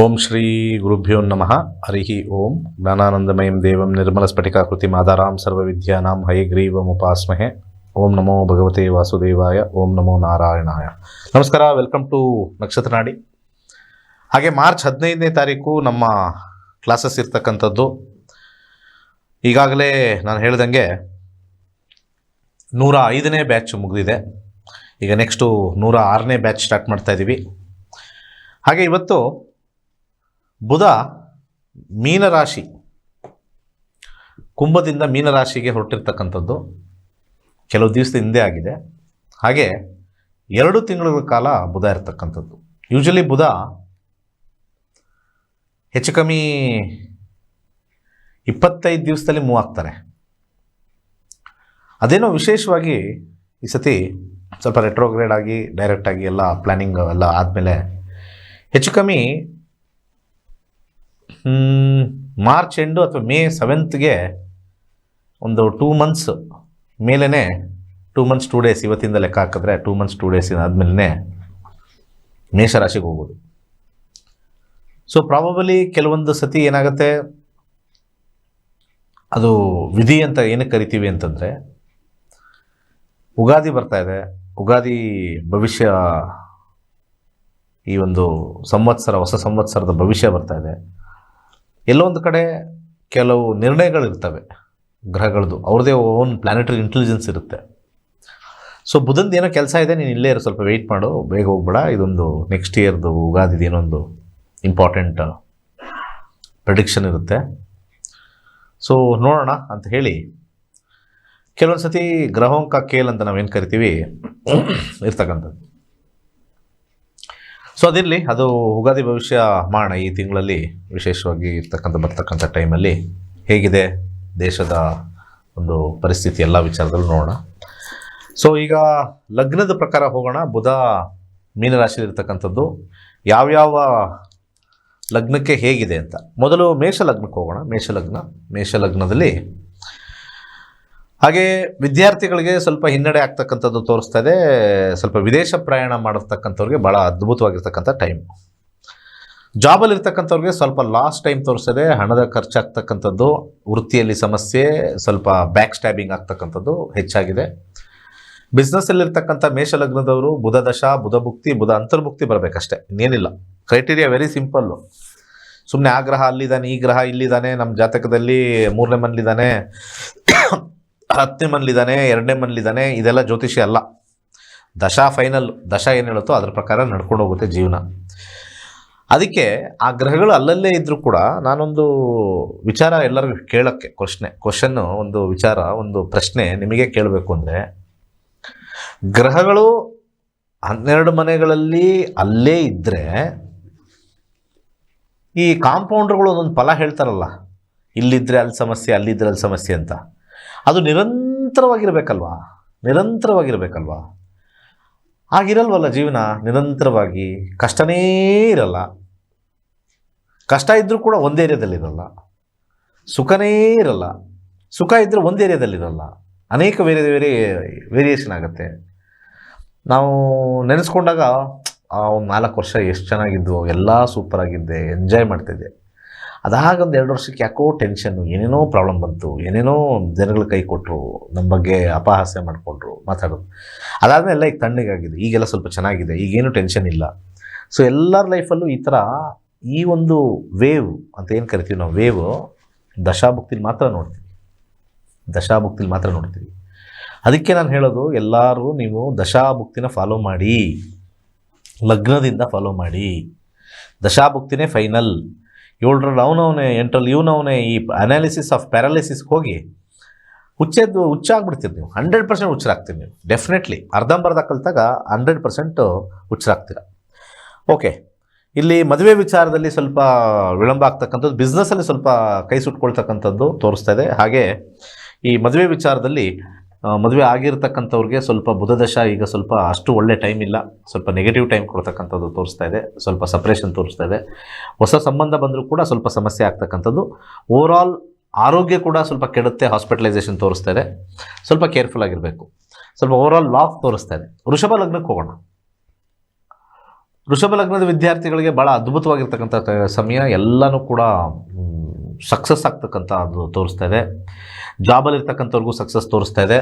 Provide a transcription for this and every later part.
ಓಂ ಶ್ರೀ ಗುರುಭ್ಯೋ ನಮಃ. ಹರಿ ಓಂ. ಜ್ಞಾನಾನಂದಮಯಂ ದೇವಂ ನಿರ್ಮಲಸ್ಫಟಿಕಾಕೃತಿ ಮಾದಾರಾಂ ಸರ್ವವಿದ್ಯಾನಾಂ ಹಯಗ್ರೀವಮುಪಾಸ್ಮಹೆ ಓಂ ನಮೋ ಭಗವತೆ ವಾಸುದೇವಾಯ. ಓಂ ನಮೋ ನಾರಾಯಣಾಯ. ನಮಸ್ಕಾರ, ವೆಲ್ಕಮ್ ಟು ನಕ್ಷತ್ರ ನಾಡಿ. ಹಾಗೆ ಮಾರ್ಚ್ ಹದಿನೈದನೇ ತಾರೀಕು ನಮ್ಮ ಕ್ಲಾಸಸ್ ಇರ್ತಕ್ಕಂಥದ್ದು. ಈಗಾಗಲೇ ನಾನು ಹೇಳ್ದಂಗೆ ನೂರ ಐದನೇ ಬ್ಯಾಚ್ ಮುಗಿದಿದೆ. ಈಗ ನೆಕ್ಸ್ಟು ನೂರ ಆರನೇ ಬ್ಯಾಚ್ ಸ್ಟಾರ್ಟ್ ಮಾಡ್ತಾ ಇದ್ದೀವಿ ಹಾಗೆ ಇವತ್ತು ಬುಧ ಮೀನರಾಶಿ. ಕುಂಭದಿಂದ ಮೀನರಾಶಿಗೆ ಹೊರಟಿರ್ತಕ್ಕಂಥದ್ದು ಕೆಲವು ದಿವಸದ ಹಿಂದೆ ಆಗಿದೆ. ಹಾಗೆ ಎರಡು ತಿಂಗಳ ಕಾಲ ಬುಧ ಇರತಕ್ಕಂಥದ್ದು. ಯೂಶಲಿ ಬುಧ ಹೆಚ್ಚು ಕಮ್ಮಿ ಇಪ್ಪತ್ತೈದು ದಿವಸದಲ್ಲಿ ಮೂವ್ ಆಗ್ತಾರೆ. ಅದೇನೋ ವಿಶೇಷವಾಗಿ ಈ ಸತಿ ಸ್ವಲ್ಪ ರೆಟ್ರೋಗ್ರೇಡ್ ಆಗಿ ಡೈರೆಕ್ಟಾಗಿ ಎಲ್ಲ ಪ್ಲ್ಯಾನಿಂಗ್ ಎಲ್ಲ ಆದಮೇಲೆ ಹೆಚ್ಚು ಕಮ್ಮಿ ಮಾರ್ಚ್ ಎಂಡು ಅಥವಾ ಮೇ ಸೆವೆಂತ್ಗೆ ಒಂದು ಟೂ ಮಂತ್ಸ್ ಮೇಲೇ ಟೂ ಮಂತ್ಸ್, ಟೂ ಡೇಸ್ ಇವತ್ತಿಂದ ಲೆಕ್ಕ ಹಾಕಿದ್ರೆ ಟೂ ಮಂತ್ಸ್, ಟೂ ಡೇಸ್ ಆದಮೇಲೆ ಮೇಷರಾಶಿಗೆ ಹೋಗ್ಬೋದು. ಸೊ ಪ್ರಾಬಬಲಿ ಕೆಲವೊಂದು ಸತಿ ಏನಾಗುತ್ತೆ, ಅದು ವಿಧಿ ಅಂತ ಏನಕ್ಕೆ ಕರಿತೀವಿ ಅಂತಂದರೆ, ಉಗಾದಿ ಬರ್ತಾ ಇದೆ. ಉಗಾದಿ ಭವಿಷ್ಯ, ಈ ಒಂದು ಸಂವತ್ಸರ, ಹೊಸ ಸಂವತ್ಸರದ ಭವಿಷ್ಯ ಬರ್ತಾ ಇದೆ. ಎಲ್ಲೋ ಒಂದು ಕಡೆ ಕೆಲವು ನಿರ್ಣಯಗಳಿರ್ತವೆ ಗ್ರಹಗಳದ್ದು ಅವ್ರದ್ದೇ ಓನ್ ಪ್ಲಾನೆಟರಿ ಇಂಟೆಲಿಜೆನ್ಸ್ ಇರುತ್ತೆ. ಸೊ ಬುಧಂದು ಏನೋ ಕೆಲಸ ಇದೆ, ನೀನು ಇಲ್ಲೇ ಇರು, ಸ್ವಲ್ಪ ವೆಯ್ಟ್ ಮಾಡು, ಬೇಗ ಹೋಗ್ಬೇಡ. ಇದೊಂದು ನೆಕ್ಸ್ಟ್ ಇಯರ್ದು ಉಗಾದಿದು ಏನೊಂದು ಇಂಪಾರ್ಟೆಂಟ್ ಪ್ರಿಡಿಕ್ಷನ್ ಇರುತ್ತೆ. ಸೊ ನೋಡೋಣ ಅಂತ ಹೇಳಿ ಕೆಲವೊಂದು ಸತಿ ಗ್ರಹೋಂಕ ಕೇಲ್ ಅಂತ ನಾವೇನು ಕರಿತೀವಿ, ಇರ್ತಕ್ಕಂಥದ್ದು. ಸೊ ಅದಿರಲಿ, ಅದು ಉಗಾದಿ ಭವಿಷ್ಯ ಮಾಡೋಣ ಈ ತಿಂಗಳಲ್ಲಿ, ವಿಶೇಷವಾಗಿ ಇರ್ತಕ್ಕಂಥ, ಬರ್ತಕ್ಕಂಥ ಟೈಮಲ್ಲಿ ಹೇಗಿದೆ ದೇಶದ ಒಂದು ಪರಿಸ್ಥಿತಿ ಎಲ್ಲ ವಿಚಾರದಲ್ಲೂ ನೋಡೋಣ. ಸೊ ಈಗ ಲಗ್ನದ ಪ್ರಕಾರ ಹೋಗೋಣ. ಬುಧ ಮೀನರಾಶಿಯಲ್ಲಿ ಇರ್ತಕ್ಕಂಥದ್ದು. ಯಾವ್ಯಾವ ಲಗ್ನಕ್ಕೆ ಹೇಗಿದೆ ಅಂತ. ಮೊದಲು ಮೇಷ ಲಗ್ನಕ್ಕೆ ಹೋಗೋಣ. ಮೇಷ ಲಗ್ನ ಮೇಷ ಲಗ್ನದಲ್ಲಿ ಹಾಗೆ ವಿದ್ಯಾರ್ಥಿಗಳಿಗೆ ಸ್ವಲ್ಪ ಹಿನ್ನಡೆ ಆಗ್ತಕ್ಕಂಥದ್ದು ತೋರಿಸ್ತಾ ಇದೆ. ಸ್ವಲ್ಪ ವಿದೇಶ ಪ್ರಯಾಣ ಮಾಡಿರ್ತಕ್ಕಂಥವ್ರಿಗೆ ಭಾಳ ಅದ್ಭುತವಾಗಿರ್ತಕ್ಕಂಥ ಟೈಮ್ ಜಾಬಲ್ಲಿ ಇರ್ತಕ್ಕಂಥವ್ರಿಗೆ ಸ್ವಲ್ಪ ಲಾಸ್ಟ್ ಟೈಮ್ ತೋರಿಸ್ತದೆ ಹಣದ ಖರ್ಚಾಗ್ತಕ್ಕಂಥದ್ದು, ವೃತ್ತಿಯಲ್ಲಿ ಸಮಸ್ಯೆ, ಸ್ವಲ್ಪ ಬ್ಯಾಕ್ ಸ್ಟ್ಯಾಬಿಂಗ್ ಆಗ್ತಕ್ಕಂಥದ್ದು ಹೆಚ್ಚಾಗಿದೆ. ಬಿಸ್ನೆಸ್ಸಲ್ಲಿರ್ತಕ್ಕಂಥ ಮೇಷಲಗ್ನದವರು ಬುಧ ದಶ, ಬುಧ ಭುಕ್ತಿ, ಬುಧ ಅಂತರ್ಭುಕ್ತಿ ಬರಬೇಕಷ್ಟೇ, ಇನ್ನೇನಿಲ್ಲ. ಕ್ರೈಟೀರಿಯಾ ವೆರಿ ಸಿಂಪಲ್ಲು ಸುಮ್ಮನೆ ಆ ಗ್ರಹ ಅಲ್ಲಿದ್ದಾನೆ, ಈ ಗ್ರಹ ಇಲ್ಲಿದ್ದಾನೆ ನಮ್ಮ ಜಾತಕದಲ್ಲಿ ಮೂರನೇ ಮನೇಲಿದ್ದಾನೆ ಹತ್ತನೇ ಮನೇಲಿದ್ದಾನೆ ಎರಡನೇ ಮನೇಲಿದ್ದಾನೆ ಇದೆಲ್ಲ ಜ್ಯೋತಿಷಿ ಅಲ್ಲ. ದಶಾ ಫೈನಲ್ ದಶ ಏನು ಹೇಳುತ್ತೋ ಅದ್ರ ಪ್ರಕಾರ ನಡ್ಕೊಂಡು ಹೋಗುತ್ತೆ ಜೀವನ. ಅದಕ್ಕೆ ಆ ಗ್ರಹಗಳು ಅಲ್ಲಲ್ಲೇ ಇದ್ದರೂ ಕೂಡ ನಾನೊಂದು ವಿಚಾರ ಎಲ್ಲರಿಗೂ ಕೇಳೋಕ್ಕೆ ಕ್ವಶ್ನೆ ಕ್ವಶನ್ನು ಒಂದು ವಿಚಾರ, ಒಂದು ಪ್ರಶ್ನೆ ನಿಮಗೆ ಕೇಳಬೇಕು ಅಂದರೆ, ಗ್ರಹಗಳು ಹನ್ನೆರಡು ಮನೆಗಳಲ್ಲಿ ಅಲ್ಲೇ ಇದ್ದರೆ ಈ ಕಾಂಪೌಂಡ್ರುಗಳು ಒಂದೊಂದು ಫಲ ಹೇಳ್ತಾರಲ್ಲ ಇಲ್ಲಿದ್ದರೆ ಅಲ್ಲಿ ಸಮಸ್ಯೆ ಅಲ್ಲಿದ್ದರೆ ಅಲ್ಲಿ ಸಮಸ್ಯೆ ಅಂತ. ಅದು ನಿರಂತರವಾಗಿರಬೇಕಲ್ವಾ? ನಿರಂತರವಾಗಿರಬೇಕಲ್ವಾ? ಆಗಿರಲ್ವಲ್ಲ ಜೀವನ? ನಿರಂತರವಾಗಿ. ಕಷ್ಟನೇ ಇರಲ್ಲ. ಕಷ್ಟ ಇದ್ದರೂ ಕೂಡ ಒಂದು ಏರಿಯಾದಲ್ಲಿರಲ್ಲ. ಸುಖನೇ ಇರಲ್ಲ. ಸುಖ ಇದ್ದರೆ ಒಂದು ಏರಿಯಾದಲ್ಲಿರಲ್ಲ. ಅನೇಕ ಬೇರೆ ಬೇರೆ ವೇರಿಯೇಷನ್ ಆಗುತ್ತೆ. ನಾವು ನೆನೆಸ್ಕೊಂಡಾಗ, ಆ ಒಂದು ನಾಲ್ಕು ವರ್ಷ ಎಷ್ಟು ಚೆನ್ನಾಗಿದ್ವು, ಎಲ್ಲ ಸೂಪರಾಗಿದ್ದೆ ಎಂಜಾಯ್ ಮಾಡ್ತಿದ್ದೆ. ಅದಾಗ ಒಂದು ಎರಡು ವರ್ಷಕ್ಕೆ ಯಾಕೋ ಟೆನ್ಷನ್ನು ಏನೇನೋ ಪ್ರಾಬ್ಲಮ್ ಬಂತು, ಏನೇನೋ ಜನಗಳು ಕೈ ಕೊಟ್ಟರು ನಮ್ಮ ಬಗ್ಗೆ ಅಪಹಾಸ್ಯ ಮಾಡಿಕೊಂಡ್ರು, ಮಾತಾಡೋದು. ಅದಾದಮೇಲೆ ಎಲ್ಲ ಈಗ ತಣ್ಣಗಾಗಿದೆ ಈಗೆಲ್ಲ ಸ್ವಲ್ಪ ಚೆನ್ನಾಗಿದೆ, ಈಗೇನು ಟೆನ್ಷನ್ ಇಲ್ಲ. ಸೊ ಎಲ್ಲರ ಲೈಫಲ್ಲೂ ಈ ಥರ ಈ ಒಂದು ವೇವ್ ಅಂತ ಏನು ಕರಿತೀವಿ ನಾವು ವೇವ್ ದಶಾಭುಕ್ತಿಲಿ ಮಾತ್ರ ನೋಡ್ತೀವಿ. ದಶಾಭುಕ್ತಿಲಿ ಮಾತ್ರ ನೋಡ್ತೀವಿ. ಅದಕ್ಕೆ ನಾನು ಹೇಳೋದು, ಎಲ್ಲರೂ ನೀವು ದಶಾಭುಕ್ತಿನ ಫಾಲೋ ಮಾಡಿ, ಲಗ್ನದಿಂದ ಫಾಲೋ ಮಾಡಿ, ದಶಾಭುಕ್ತಿನೇ ಫೈನಲ್ ಏಳರಲ್ಲಿ ಅವನವನೇ, ಎಂಟರಲ್ಲಿ ಇವನವನೇ, ಈ ಅನಾಲಿಸಿಸ್ ಆಫ್ ಪ್ಯಾರಾಲಿಸಿಸ್ಗೆ ಹೋಗಿ ಹುಚ್ಚೆದ್ದು ಹುಚ್ಚಾಗ್ಬಿಡ್ತೀರಿ ನೀವು. ಹಂಡ್ರೆಡ್ ಪರ್ಸೆಂಟ್ ಹುಚ್ಚರಾಗ್ತೀರಿ ನೀವು. ಡೆಫಿನೆಟ್ಲಿ ಅರ್ಧಂಬರ್ಧ ಕಲಿತಾಗ ಹಂಡ್ರೆಡ್ ಪರ್ಸೆಂಟು ಹುಚ್ಚರಾಗ್ತೀರ. ಓಕೆ ಇಲ್ಲಿ ಮದುವೆ ವಿಚಾರದಲ್ಲಿ ಸ್ವಲ್ಪ ವಿಳಂಬ ಆಗ್ತಕ್ಕಂಥದ್ದು ಬಿಸ್ನೆಸ್ಸಲ್ಲಿ ಸ್ವಲ್ಪ ಕೈ ಸುಟ್ಕೊಳ್ತಕ್ಕಂಥದ್ದು ತೋರಿಸ್ತಾ ಇದೆ. ಹಾಗೆ ಈ ಮದುವೆ ವಿಚಾರದಲ್ಲಿ ಮದುವೆ ಆಗಿರ್ತಕ್ಕಂಥವ್ರಿಗೆ ಸ್ವಲ್ಪ ಬುಧದಶ ಈಗ ಸ್ವಲ್ಪ ಅಷ್ಟು ಒಳ್ಳೆ ಟೈಮ್ ಇಲ್ಲ. ಸ್ವಲ್ಪ ನೆಗೆಟಿವ್ ಟೈಮ್ ಕೊಡ್ತಕ್ಕಂಥದ್ದು ತೋರಿಸ್ತಾ ಇದೆ. ಸ್ವಲ್ಪ ಸಪ್ರೇಷನ್ ತೋರಿಸ್ತಾ ಇದೆ. ಹೊಸ ಸಂಬಂಧ ಬಂದರೂ ಕೂಡ ಸ್ವಲ್ಪ ಸಮಸ್ಯೆ ಆಗ್ತಕ್ಕಂಥದ್ದು. ಓವರಾಲ್ ಆರೋಗ್ಯ ಕೂಡ ಸ್ವಲ್ಪ ಕೆಡುತ್ತೆ ಹಾಸ್ಪಿಟಲೈಸೇಷನ್ ತೋರಿಸ್ತಾ ಇದೆ. ಸ್ವಲ್ಪ ಕೇರ್ಫುಲ್ ಆಗಿರಬೇಕು. ಸ್ವಲ್ಪ ಓವರಾಲ್ ಲಾಕ್ ತೋರಿಸ್ತಾ ಇದೆ. ವೃಷಭ ಲಗ್ನಕ್ಕೆ ಹೋಗೋಣ. ವೃಷಭ ಲಗ್ನದ ವಿದ್ಯಾರ್ಥಿಗಳಿಗೆ ಭಾಳ ಅದ್ಭುತವಾಗಿರ್ತಕ್ಕಂಥ ಸಮಯ. ಎಲ್ಲನೂ ಕೂಡ ಸಕ್ಸಸ್ ಆಗ್ತಕ್ಕಂಥ ಅದು ತೋರಿಸ್ತಾ ಇದೆ. ಜಾಬಲ್ಲಿರ್ತಕ್ಕಂಥವ್ರಿಗೂ ಸಕ್ಸಸ್ ತೋರಿಸ್ತಾ ಇದೆ.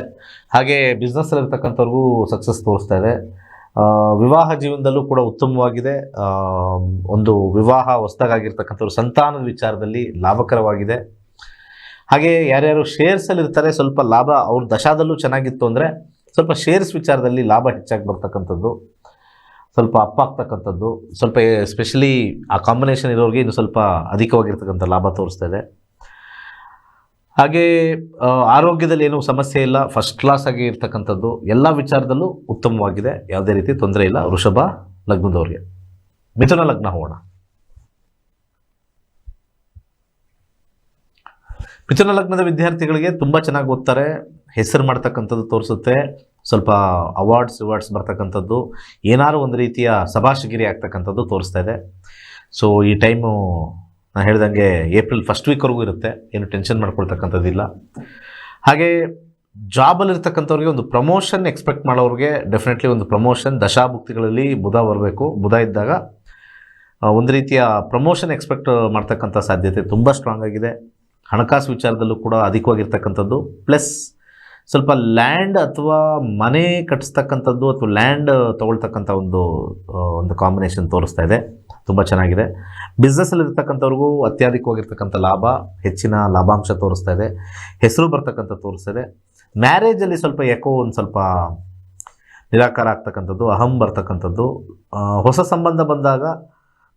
ಹಾಗೆ ಬಿಸ್ನೆಸ್ಸಲ್ಲಿರ್ತಕ್ಕಂಥವ್ರಿಗೂ ಸಕ್ಸಸ್ ತೋರಿಸ್ತಾ ಇದೆ. ವಿವಾಹ ಜೀವನದಲ್ಲೂ ಕೂಡ ಉತ್ತಮವಾಗಿದೆ. ಒಂದು ವಿವಾಹ ಹೊಸದಾಗಿರ್ತಕ್ಕಂಥವ್ರು ಸಂತಾನದ ವಿಚಾರದಲ್ಲಿ ಲಾಭಕರವಾಗಿದೆ. ಹಾಗೆ ಯಾರ್ಯಾರು ಶೇರ್ಸಲ್ಲಿರ್ತಾರೆ ಸ್ವಲ್ಪ ಲಾಭ ಅವ್ರ ದಶಾದಲ್ಲೂ ಚೆನ್ನಾಗಿತ್ತು ಅಂದರೆ ಸ್ವಲ್ಪ ಶೇರ್ಸ್ ವಿಚಾರದಲ್ಲಿ ಲಾಭ ಹೆಚ್ಚಾಗಿ ಬರ್ತಕ್ಕಂಥದ್ದು. ಸ್ವಲ್ಪ ಅಪ್ಪಾಗ್ತಕ್ಕಂಥದ್ದು, ಸ್ವಲ್ಪ ಎಸ್ಪೆಷಲಿ ಆ ಕಾಂಬಿನೇಷನ್ ಇರೋರಿಗೆ ಇನ್ನು ಸ್ವಲ್ಪ ಅಧಿಕವಾಗಿರ್ತಕ್ಕಂಥ ಲಾಭ ತೋರಿಸ್ತಾ ಇದೆ. ಹಾಗೆ ಆರೋಗ್ಯದಲ್ಲಿ ಏನೂ ಸಮಸ್ಯೆ ಇಲ್ಲ ಫಸ್ಟ್ ಕ್ಲಾಸ್ ಆಗಿ ಇರ್ತಕ್ಕಂಥದ್ದು, ಎಲ್ಲ ವಿಚಾರದಲ್ಲೂ ಉತ್ತಮವಾಗಿದೆ, ಯಾವುದೇ ರೀತಿ ತೊಂದರೆ ಇಲ್ಲ. ವೃಷಭ, ಲಗ್ನದವ್ರಿಗೆ. ಮಿಥುನ ಲಗ್ನ ಹೋಗೋಣ. ಮಿಥುನ ಲಗ್ನದ ವಿದ್ಯಾರ್ಥಿಗಳಿಗೆ ತುಂಬ ಚೆನ್ನಾಗಿ ಓದ್ತಾರೆ, ಹೆಸರು ಮಾಡ್ತಕ್ಕಂಥದ್ದು ತೋರಿಸುತ್ತೆ. ಸ್ವಲ್ಪ ಅವಾರ್ಡ್ಸ್ ಅವಾರ್ಡ್ಸ್ ಬರ್ತಕ್ಕಂಥದ್ದು ಏನಾದ್ರು ಒಂದು ರೀತಿಯ ಸಭಾಷಗಿರಿ ಆಗ್ತಕ್ಕಂಥದ್ದು ತೋರಿಸ್ತಾ ಇದೆ. ಸೊ ಈ ಟೈಮು ನಾನು ಹೇಳ್ದಂಗೆ ಏಪ್ರಿಲ್ ಫಸ್ಟ್ ವೀಕ್ವರೆಗೂ ಇರುತ್ತೆ, ಏನು ಟೆನ್ಷನ್ ಮಾಡ್ಕೊಳ್ತಕ್ಕಂಥದ್ದಿಲ್ಲ. ಹಾಗೆ ಜಾಬಲ್ಲಿ ಇರ್ತಕ್ಕಂಥವ್ರಿಗೆ ಒಂದು ಪ್ರಮೋಷನ್ ಎಕ್ಸ್ಪೆಕ್ಟ್ ಮಾಡೋರಿಗೆ ಡೆಫಿನೆಟ್ಲಿ ಒಂದು ಪ್ರಮೋಷನ್ ದಶಾಭುಕ್ತಿಗಳಲ್ಲಿ ಬುಧ ಬರಬೇಕು. ಬುಧ ಇದ್ದಾಗ ಒಂದು ರೀತಿಯ ಪ್ರಮೋಷನ್ ಎಕ್ಸ್ಪೆಕ್ಟ್ ಮಾಡ್ತಕ್ಕಂಥ ಸಾಧ್ಯತೆ ತುಂಬ ಸ್ಟ್ರಾಂಗ್ ಆಗಿದೆ. ಹಣಕಾಸು ವಿಚಾರದಲ್ಲೂ ಕೂಡ ಅಧಿಕವಾಗಿರ್ತಕ್ಕಂಥದ್ದು ಪ್ಲಸ್ ಸ್ವಲ್ಪ ಲ್ಯಾಂಡ್ ಅಥವಾ ಮನೆ ಕಟ್ಟಿಸ್ತಕ್ಕಂಥದ್ದು ಅಥವಾ ಲ್ಯಾಂಡ್ ತೊಗೊಳ್ತಕ್ಕಂಥ ಒಂದು ಒಂದು ಕಾಂಬಿನೇಷನ್ ತೋರಿಸ್ತಾ ಇದೆ. ತುಂಬ ಚೆನ್ನಾಗಿದೆ. ಬಿಸ್ನೆಸ್ಸಲ್ಲಿ ಇರ್ತಕ್ಕಂಥವ್ರಿಗೂ ಅತ್ಯಧಿಕವಾಗಿರ್ತಕ್ಕಂಥ ಲಾಭ, ಹೆಚ್ಚಿನ ಲಾಭಾಂಶ ತೋರಿಸ್ತಾ ಇದೆ. ಹೆಸರು ಬರ್ತಕ್ಕಂಥ ತೋರಿಸ್ತಾ ಇದೆ. ಮ್ಯಾರೇಜಲ್ಲಿ ಸ್ವಲ್ಪ ಯಾಕೋ ಒಂದು ಸ್ವಲ್ಪ ನಿರಾಕಾರ ಆಗ್ತಕ್ಕಂಥದ್ದು, ಅಹಂ ಬರ್ತಕ್ಕಂಥದ್ದು. ಹೊಸ ಸಂಬಂಧ ಬಂದಾಗ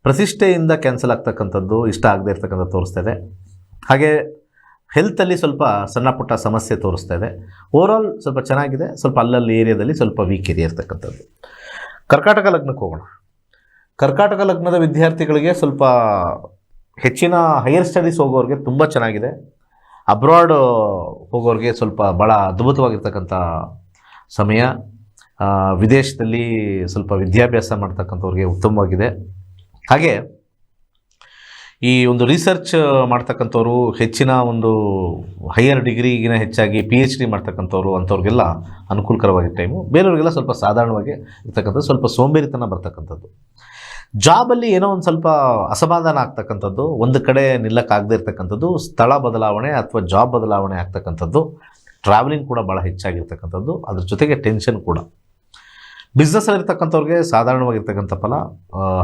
ಪ್ರತಿಷ್ಠೆಯಿಂದ ಕ್ಯಾನ್ಸಲ್ ಆಗ್ತಕ್ಕಂಥದ್ದು ಇಷ್ಟ ಆಗದೆ ಇರ್ತಕ್ಕಂಥದ್ದು ತೋರಿಸ್ತಾ ಇದೆ. ಹಾಗೆ ಹೆಲ್ತಲ್ಲಿ ಸ್ವಲ್ಪ ಸಣ್ಣ ಪುಟ್ಟ ಸಮಸ್ಯೆ ತೋರಿಸ್ತಾ ಇದೆ. ಓವರಾಲ್ ಸ್ವಲ್ಪ ಚೆನ್ನಾಗಿದೆ. ಸ್ವಲ್ಪ ಅಲ್ಲಲ್ಲಿ ಏರಿಯಾದಲ್ಲಿ ಸ್ವಲ್ಪ ವೀಕ್ ಏರಿಯಾ ಇರ್ತಕ್ಕಂಥದ್ದು ಕರ್ಕಾಟಕ ಲಗ್ನಕ್ಕೆ ಹೋಗೋಣ. ಕರ್ಕಾಟಕ ಲಗ್ನದ ವಿದ್ಯಾರ್ಥಿಗಳಿಗೆ ಸ್ವಲ್ಪ ಹೆಚ್ಚಿನ ಹೈಯರ್ ಸ್ಟಡೀಸ್ ಹೋಗೋರಿಗೆ ತುಂಬ ಚೆನ್ನಾಗಿದೆ. ಅಬ್ರಾಡ್ ಹೋಗೋರಿಗೆ ಸ್ವಲ್ಪ ಭಾಳ ಅದ್ಭುತವಾಗಿರ್ತಕ್ಕಂಥ ಸಮಯ. ವಿದೇಶದಲ್ಲಿ ಸ್ವಲ್ಪ ವಿದ್ಯಾಭ್ಯಾಸ ಮಾಡ್ತಕ್ಕಂಥವ್ರಿಗೆ ಉತ್ತಮವಾಗಿದೆ. ಹಾಗೆ ಈ ಒಂದು ರಿಸರ್ಚ್ ಮಾಡ್ತಕ್ಕಂಥವ್ರು ಹೆಚ್ಚಿನ ಒಂದು ಹೈಯರ್ ಡಿಗ್ರಿಗಿನ ಹೆಚ್ಚಾಗಿ ಪಿ ಎಚ್ ಡಿ ಮಾಡ್ತಕ್ಕಂಥವ್ರು ಅಂಥವ್ರಿಗೆಲ್ಲ ಅನುಕೂಲಕರವಾಗಿ ಟೈಮು ಬೇರೆಯವ್ರಿಗೆಲ್ಲ ಸ್ವಲ್ಪ ಸಾಧಾರಣವಾಗಿ ಇರ್ತಕ್ಕಂಥದ್ದು, ಸ್ವಲ್ಪ ಸೋಂಬೇರಿತನ ಬರ್ತಕ್ಕಂಥದ್ದು. ಜಾಬಲ್ಲಿ ಏನೋ ಒಂದು ಸ್ವಲ್ಪ ಅಸಮಾಧಾನ ಆಗ್ತಕ್ಕಂಥದ್ದು, ಒಂದು ಕಡೆ ನಿಲ್ಲಕ್ಕಾಗದೇ ಇರ್ತಕ್ಕಂಥದ್ದು, ಸ್ಥಳ ಬದಲಾವಣೆ ಅಥವಾ ಜಾಬ್ ಬದಲಾವಣೆ ಆಗ್ತಕ್ಕಂಥದ್ದು ಟ್ರಾವೆಲಿಂಗ್ ಕೂಡ ಭಾಳ ಹೆಚ್ಚಾಗಿರ್ತಕ್ಕಂಥದ್ದು, ಅದ್ರ ಜೊತೆಗೆ ಟೆನ್ಷನ್ ಕೂಡ. ಬಿಸ್ನೆಸ್ಸಲ್ಲಿ ಇರ್ತಕ್ಕಂಥವ್ರಿಗೆ ಸಾಧಾರಣವಾಗಿರ್ತಕ್ಕಂಥ ಫಲ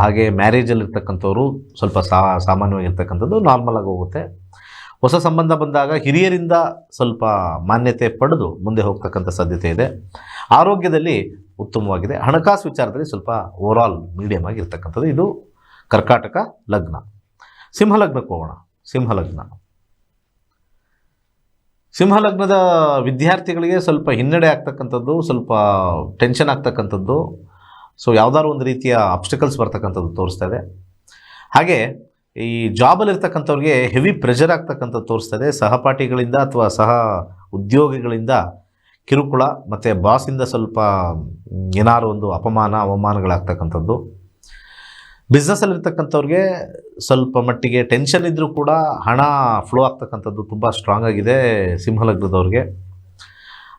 ಹಾಗೆ ಮ್ಯಾರೇಜಲ್ಲಿ ಇರ್ತಕ್ಕಂಥವ್ರು ಸ್ವಲ್ಪ ಸಾ, ಸಾಮಾನ್ಯವಾಗಿರ್ತಕ್ಕಂಥದ್ದು ನಾರ್ಮಲ್ ಆಗಿ ಹೋಗುತ್ತೆ. ಹೊಸ ಸಂಬಂಧ ಬಂದಾಗ ಹಿರಿಯರಿಂದ ಸ್ವಲ್ಪ ಮಾನ್ಯತೆ ಪಡೆದು ಮುಂದೆ ಹೋಗ್ತಕ್ಕಂಥ ಸಾಧ್ಯತೆ ಇದೆ. ಆರೋಗ್ಯದಲ್ಲಿ ಉತ್ತಮವಾಗಿದೆ. ಹಣಕಾಸು ವಿಚಾರದಲ್ಲಿ ಸ್ವಲ್ಪ ಓವರಾಲ್ ಮೀಡಿಯಮ್ ಆಗಿರ್ತಕ್ಕಂಥದ್ದು. ಇದು ಕರ್ಕಾಟಕ ಲಗ್ನ. ಸಿಂಹ ಲಗ್ನಕ್ಕೆ ಹೋಗೋಣ. ಸಿಂಹ ಲಗ್ನ ಸಿಂಹ ಲಗ್ನದ ವಿದ್ಯಾರ್ಥಿಗಳಿಗೆ ಸ್ವಲ್ಪ ಹಿನ್ನಡೆ ಆಗ್ತಕ್ಕಂಥದ್ದು, ಸ್ವಲ್ಪ ಟೆನ್ಷನ್ ಆಗ್ತಕ್ಕಂಥದ್ದು. ಸೊ ಯಾವ್ದಾದ್ರು ಒಂದು ರೀತಿಯ ಅಬ್ಸ್ಟಿಕಲ್ಸ್ ಬರ್ತಕ್ಕಂಥದ್ದು ತೋರಿಸ್ತಾ ಇದೆ. ಹಾಗೆ, ಈ ಜಾಬಲ್ಲಿರ್ತಕ್ಕಂಥವ್ರಿಗೆ ಹೆವಿ ಪ್ರೆಷರ್ ಆಗ್ತಕ್ಕಂಥದ್ದು ತೋರಿಸ್ತಾ ಇದೆ. ಸಹಪಾಠಿಗಳಿಂದ ಅಥವಾ ಸಹ ಉದ್ಯೋಗಿಗಳಿಂದ ಕಿರುಕುಳ, ಮತ್ತು ಬಾಸಿಂದ ಸ್ವಲ್ಪ ಏನಾದ್ರು ಒಂದು ಅಪಮಾನ, ಅವಮಾನಗಳಾಗ್ತಕ್ಕಂಥದ್ದು. ಬಿಸ್ನೆಸ್ಸಲ್ಲಿರ್ತಕ್ಕಂಥವ್ರಿಗೆ ಸ್ವಲ್ಪ ಮಟ್ಟಿಗೆ ಟೆನ್ಷನ್ ಇದ್ದರೂ ಕೂಡ ಹಣ ಫ್ಲೋ ಆಗ್ತಕ್ಕಂಥದ್ದು ತುಂಬ ಸ್ಟ್ರಾಂಗ್ ಆಗಿದೆ ಸಿಂಹಲಗ್ನದವ್ರಿಗೆ.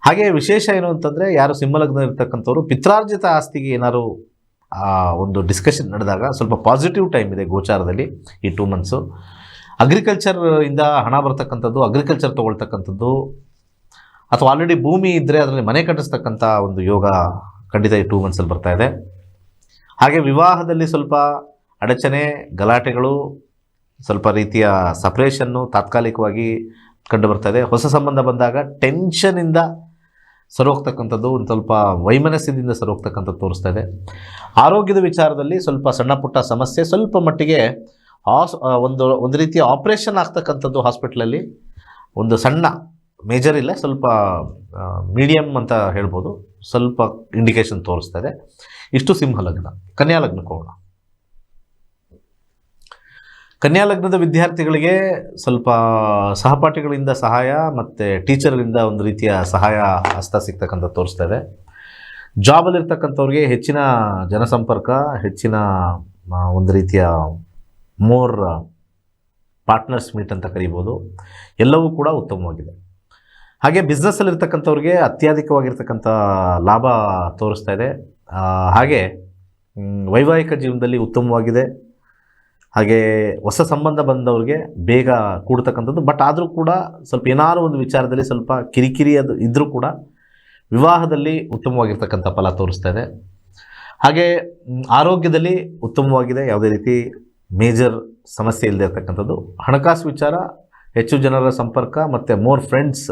ಹಾಗೆ ವಿಶೇಷ ಏನು ಅಂತಂದರೆ ಯಾರು ಸಿಂಹಲಗ್ನ ಇರ್ತಕ್ಕಂಥವ್ರು ಪಿತ್ರಾರ್ಜಿತ ಆಸ್ತಿಗೆ ಏನಾದ್ರು ಒಂದು ಡಿಸ್ಕಷನ್ ನಡೆದಾಗ ಸ್ವಲ್ಪ ಪಾಸಿಟಿವ್ ಟೈಮ್ ಇದೆ ಗೋಚಾರದಲ್ಲಿ ಈ ಟೂ ಮಂತ್ಸು ಅಗ್ರಿಕಲ್ಚರ್ ಇಂದ ಹಣ ಬರ್ತಕ್ಕಂಥದ್ದು ಅಗ್ರಿಕಲ್ಚರ್ ತೊಗೊಳ್ತಕ್ಕಂಥದ್ದು, ಅಥವಾ ಆಲ್ರೆಡಿ ಭೂಮಿ ಇದ್ದರೆ ಅದರಲ್ಲಿ ಮನೆ ಕಟ್ಟಿಸ್ತಕ್ಕಂಥ ಒಂದು ಯೋಗ ಖಂಡಿತ ಈ ಟೂ ಮಂತ್ಸಲ್ಲಿ ಬರ್ತಾ ಇದೆ. ಹಾಗೆ ವಿವಾಹದಲ್ಲಿ ಸ್ವಲ್ಪ ಅಡಚಣೆ, ಗಲಾಟೆಗಳು, ಸ್ವಲ್ಪ ರೀತಿಯ ಸಪ್ರೇಷನ್ನು ತಾತ್ಕಾಲಿಕವಾಗಿ ಕಂಡು ಇದೆ ಹೊಸ ಸಂಬಂಧ ಬಂದಾಗ ಟೆನ್ಷನಿಂದ ಸರೋಗ್ತಕ್ಕಂಥದ್ದು, ಒಂದು ಸ್ವಲ್ಪ ವೈಮನಸ್ಯದಿಂದ ಸರೋಗ್ತಕ್ಕಂಥದ್ದು ತೋರಿಸ್ತಾ ಇದೆ. ಆರೋಗ್ಯದ ವಿಚಾರದಲ್ಲಿ ಸ್ವಲ್ಪ ಸಣ್ಣ ಪುಟ್ಟ ಸಮಸ್ಯೆ, ಸ್ವಲ್ಪ ಮಟ್ಟಿಗೆ ಹಾಸ್ ಒಂದು ಒಂದು ರೀತಿಯ ಆಪ್ರೇಷನ್ ಆಗ್ತಕ್ಕಂಥದ್ದು ಹಾಸ್ಪಿಟ್ಲಲ್ಲಿ ಒಂದು ಸಣ್ಣ ಮೇಜರ್ ಇಲ್ಲ, ಸ್ವಲ್ಪ ಮೀಡಿಯಮ್ ಅಂತ ಹೇಳ್ಬೋದು. ಸ್ವಲ್ಪ ಇಂಡಿಕೇಶನ್ ತೋರಿಸ್ತಾ ಇದೆ. ಇಷ್ಟು ಸಿಂಹ ಲಗ್ನ, ಕನ್ಯಾ ಲಗ್ನಕ್ಕೆ ಹೋಗೋಣ ಕನ್ಯಾ ಲಗ್ನದ ವಿದ್ಯಾರ್ಥಿಗಳಿಗೆ ಸ್ವಲ್ಪ ಸಹಪಾಠಿಗಳಿಂದ ಸಹಾಯ ಮತ್ತು ಟೀಚರ್ಗಳಿಂದ ಒಂದು ರೀತಿಯ ಸಹಾಯ ಹಸ್ತ ಸಿಗ್ತಕ್ಕಂಥ ತೋರಿಸ್ತಾ ಇದೆ. ಜಾಬಲ್ಲಿರ್ತಕ್ಕಂಥವ್ರಿಗೆ ಹೆಚ್ಚಿನ ಜನಸಂಪರ್ಕ, ಹೆಚ್ಚಿನ ಒಂದು ರೀತಿಯ ಮೋರ್ ಪಾರ್ಟ್ನರ್ಸ್ ಮೀಟ್ ಅಂತ ಕರಿಬೋದು. ಎಲ್ಲವೂ ಕೂಡ ಉತ್ತಮವಾಗಿದೆ. ಹಾಗೆ ಬಿಸ್ನೆಸ್ಸಲ್ಲಿರ್ತಕ್ಕಂಥವ್ರಿಗೆ ಅತ್ಯಧಿಕವಾಗಿರ್ತಕ್ಕಂಥ ಲಾಭ ತೋರಿಸ್ತಾ ಇದೆ. ಹಾಗೆ ವೈವಾಹಿಕ ಜೀವನದಲ್ಲಿ ಉತ್ತಮವಾಗಿದೆ. ಹಾಗೆ ಹೊಸ ಸಂಬಂಧ ಬಂದವ್ರಿಗೆ ಬೇಗ ಕೂಡ್ತಕ್ಕಂಥದ್ದು. ಬಟ್ ಆದರೂ ಕೂಡ ಸ್ವಲ್ಪ ಏನಾದ್ರು ಒಂದು ವಿಚಾರದಲ್ಲಿ ಸ್ವಲ್ಪ ಕಿರಿಕಿರಿ ಅದು ಇದ್ದರೂ ಕೂಡ ವಿವಾಹದಲ್ಲಿ ಉತ್ತಮವಾಗಿರ್ತಕ್ಕಂಥ ಫಲ ತೋರಿಸ್ತಾ ಇದೆ. ಹಾಗೆ ಆರೋಗ್ಯದಲ್ಲಿ ಉತ್ತಮವಾಗಿದೆ. ಯಾವುದೇ ರೀತಿ ಮೇಜರ್ ಸಮಸ್ಯೆ ಇಲ್ಲದೆ ಇರ್ತಕ್ಕಂಥದ್ದು. ಹಣಕಾಸು ವಿಚಾರ, ಹೆಚ್ಚು ಜನರ ಸಂಪರ್ಕ ಮತ್ತು ಮೋರ್ ಫ್ರೆಂಡ್ಸ್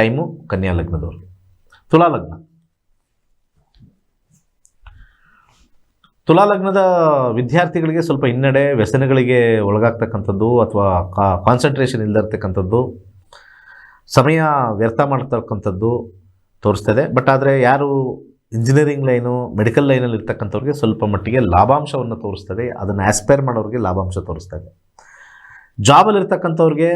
ಟೈಮು ಕನ್ಯಾ ಲಗ್ನದವ್ರಿಗೆ ತುಲಾ ಲಗ್ನ. ತುಲಾ ಲಗ್ನದ ವಿದ್ಯಾರ್ಥಿಗಳಿಗೆ ಸ್ವಲ್ಪ ಹಿನ್ನಡೆ, ವ್ಯಸನಗಳಿಗೆ ಒಳಗಾಗ್ತಕ್ಕಂಥದ್ದು ಅಥವಾ ಕಾನ್ಸಂಟ್ರೇಷನ್ ಇಲ್ಲದಿರ್ತಕ್ಕಂಥದ್ದು ಸಮಯ ವ್ಯರ್ಥ ಮಾಡ್ತಕ್ಕಂಥದ್ದು ತೋರಿಸ್ತದೆ. ಬಟ್ ಆದರೆ ಯಾರು ಇಂಜಿನಿಯರಿಂಗ್ ಲೈನು ಮೆಡಿಕಲ್ ಲೈನಲ್ಲಿ ಇರ್ತಕ್ಕಂಥವ್ರಿಗೆ ಸ್ವಲ್ಪ ಮಟ್ಟಿಗೆ ಲಾಭಾಂಶವನ್ನು ತೋರಿಸ್ತದೆ. ಅದನ್ನು ಆಸ್ಪೈರ್ ಮಾಡೋರಿಗೆ ಲಾಭಾಂಶ ತೋರಿಸ್ತದೆ. ಜಾಬಲ್ಲಿ ಇರ್ತಕ್ಕಂಥವ್ರಿಗೆ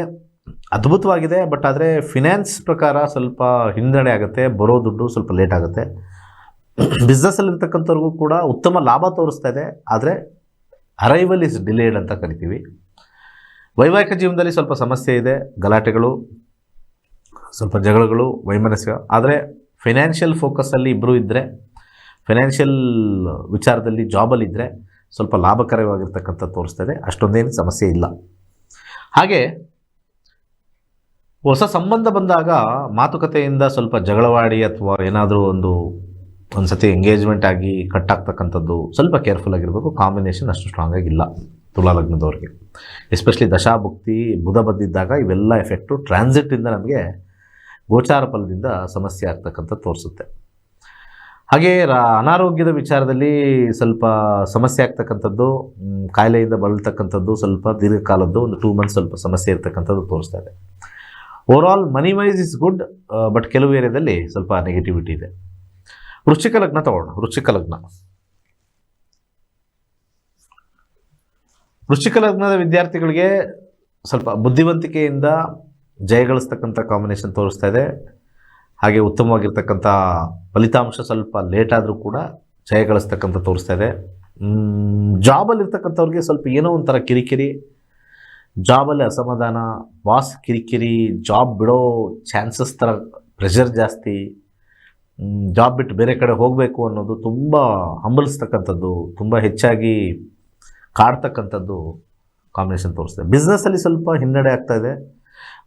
ಅದ್ಭುತವಾಗಿದೆ ಬಟ್ ಆದರೆ ಫಿನಾನ್ಸ್ ಪ್ರಕಾರ ಸ್ವಲ್ಪ ಹಿನ್ನಡೆ ಆಗುತ್ತೆ, ಬರೋ ದುಡ್ಡು ಸ್ವಲ್ಪ ಲೇಟ್ ಆಗುತ್ತೆ. ಬಿಸ್ನೆಸ್ಸಲ್ಲಿ ಇರ್ತಕ್ಕಂಥವ್ರಿಗೂ ಕೂಡ ಉತ್ತಮ ಲಾಭ ತೋರಿಸ್ತಾ ಇದೆ, ಆದರೆ ಅರೈವಲ್ ಇಸ್ ಡಿಲೇಡ್ ಅಂತ ಕರಿತೀವಿ. ವೈವಾಹಿಕ ಜೀವನದಲ್ಲಿ ಸ್ವಲ್ಪ ಸಮಸ್ಯೆ ಇದೆ, ಗಲಾಟೆಗಳು, ಸ್ವಲ್ಪ ಜಗಳಗಳು, ವೈಮನಸ್ಯ. ಆದರೆ ಫೈನಾನ್ಷಿಯಲ್ ಫೋಕಸ್ಸಲ್ಲಿ ಇಬ್ಬರು ಇದ್ದರೆ ಫೈನಾನ್ಷಿಯಲ್ ವಿಚಾರದಲ್ಲಿ ಜಾಬಲ್ಲಿದ್ದರೆ ಸ್ವಲ್ಪ ಲಾಭಕರವಾಗಿರ್ತಕ್ಕಂಥ ತೋರಿಸ್ತದೆ ಅಷ್ಟೊಂದೇನು ಸಮಸ್ಯೆ ಇಲ್ಲ. ಹಾಗೆ ಹೊಸ ಸಂಬಂಧ ಬಂದಾಗ ಮಾತುಕತೆಯಿಂದ ಸ್ವಲ್ಪ ಜಗಳವಾಡಿ ಅಥವಾ ಏನಾದರೂ ಒಂದು ಒಂದು ಸತಿ ಎಂಗೇಜ್ಮೆಂಟ್ ಆಗಿ ಕಟ್ ಆಗ್ತಕ್ಕಂಥದ್ದು ಸ್ವಲ್ಪ ಕೇರ್ಫುಲ್ ಆಗಿರಬೇಕು. ಕಾಂಬಿನೇಷನ್ ಅಷ್ಟು ಸ್ಟ್ರಾಂಗ್ ಆಗಿಲ್ಲ ತುಲಾ ಲಗ್ನದವ್ರಿಗೆ. ಎಸ್ಪೆಷಲಿ ದಶಾಭುಕ್ತಿ, ಬುಧ ಬಂದಿದ್ದಾಗ ಇವೆಲ್ಲ ಎಫೆಕ್ಟು ಟ್ರಾನ್ಸಿಟಿಂದ ನಮಗೆ ಗೋಚಾರ ಫಲದಿಂದ ಸಮಸ್ಯೆ ಆಗ್ತಕ್ಕಂಥದ್ದು ತೋರಿಸುತ್ತೆ. ಹಾಗೆ ಅನಾರೋಗ್ಯದ ವಿಚಾರದಲ್ಲಿ ಸ್ವಲ್ಪ ಸಮಸ್ಯೆ ಆಗ್ತಕ್ಕಂಥದ್ದು ಕಾಯಿಲೆಯಿಂದ ಬಳಲ್ತಕ್ಕಂಥದ್ದು ಸ್ವಲ್ಪ ದೀರ್ಘಕಾಲದ್ದು, ಒಂದು ಟೂ ಮಂತ್ಸ್ ಸ್ವಲ್ಪ ಸಮಸ್ಯೆ ಇರ್ತಕ್ಕಂಥದ್ದು ತೋರಿಸ್ತಾ ಇದೆ. Overall money wise is good but ಕೆಲವು ಏರಿಯಾದಲ್ಲಿ ಸ್ವಲ್ಪ ನೆಗೆಟಿವಿಟಿ ಇದೆ. ವೃಶ್ಚಿಕ ಲಗ್ನ ತಗೊಳ್ಳೋಣ ವೃಶ್ಚಿಕ ಲಗ್ನ. ವೃಶ್ಚಿಕ ಲಗ್ನದ ವಿದ್ಯಾರ್ಥಿಗಳಿಗೆ ಸ್ವಲ್ಪ ಬುದ್ಧಿವಂತಿಕೆಯಿಂದ ಜಯಗಳಿಸ್ತಕ್ಕಂಥ ಕಾಂಬಿನೇಷನ್ ತೋರಿಸ್ತಾ ಇದೆ. ಹಾಗೆ ಉತ್ತಮವಾಗಿರ್ತಕ್ಕಂಥ ಫಲಿತಾಂಶ ಸ್ವಲ್ಪ ಲೇಟ್ ಆದರೂ ಕೂಡ ಜಯಗಳಿಸ್ತಕ್ಕಂಥ ತೋರಿಸ್ತಾ ಇದೆ. ಜಾಬಲ್ಲಿರ್ತಕ್ಕಂಥವ್ರಿಗೆ ಸ್ವಲ್ಪ ಏನೋ ಒಂಥರ ಕಿರಿಕಿರಿ ಜಾಬಲ್ಲಿ ಅಸಮಾಧಾನ ಬಾಸ್ ಕಿರಿಕಿರಿ ಜಾಬ್ ಬಿಡೋ ಚಾನ್ಸಸ್ ಥರ ಪ್ರೆಷರ್ ಜಾಸ್ತಿ ಜಾಬ್ ಬಿಟ್ಟು ಬೇರೆ ಕಡೆ ಹೋಗಬೇಕು ಅನ್ನೋದು ತುಂಬ ಹಂಬಲಿಸ್ತಕ್ಕಂಥದ್ದು ತುಂಬ ಹೆಚ್ಚಾಗಿ ಕಾಡ್ತಕ್ಕಂಥದ್ದು ಕಾಂಬಿನೇಷನ್ ತೋರಿಸ್ತದೆ ಬಿಸ್ನೆಸ್ಸಲ್ಲಿ ಸ್ವಲ್ಪ ಹಿನ್ನಡೆ ಆಗ್ತಾ ಇದೆ.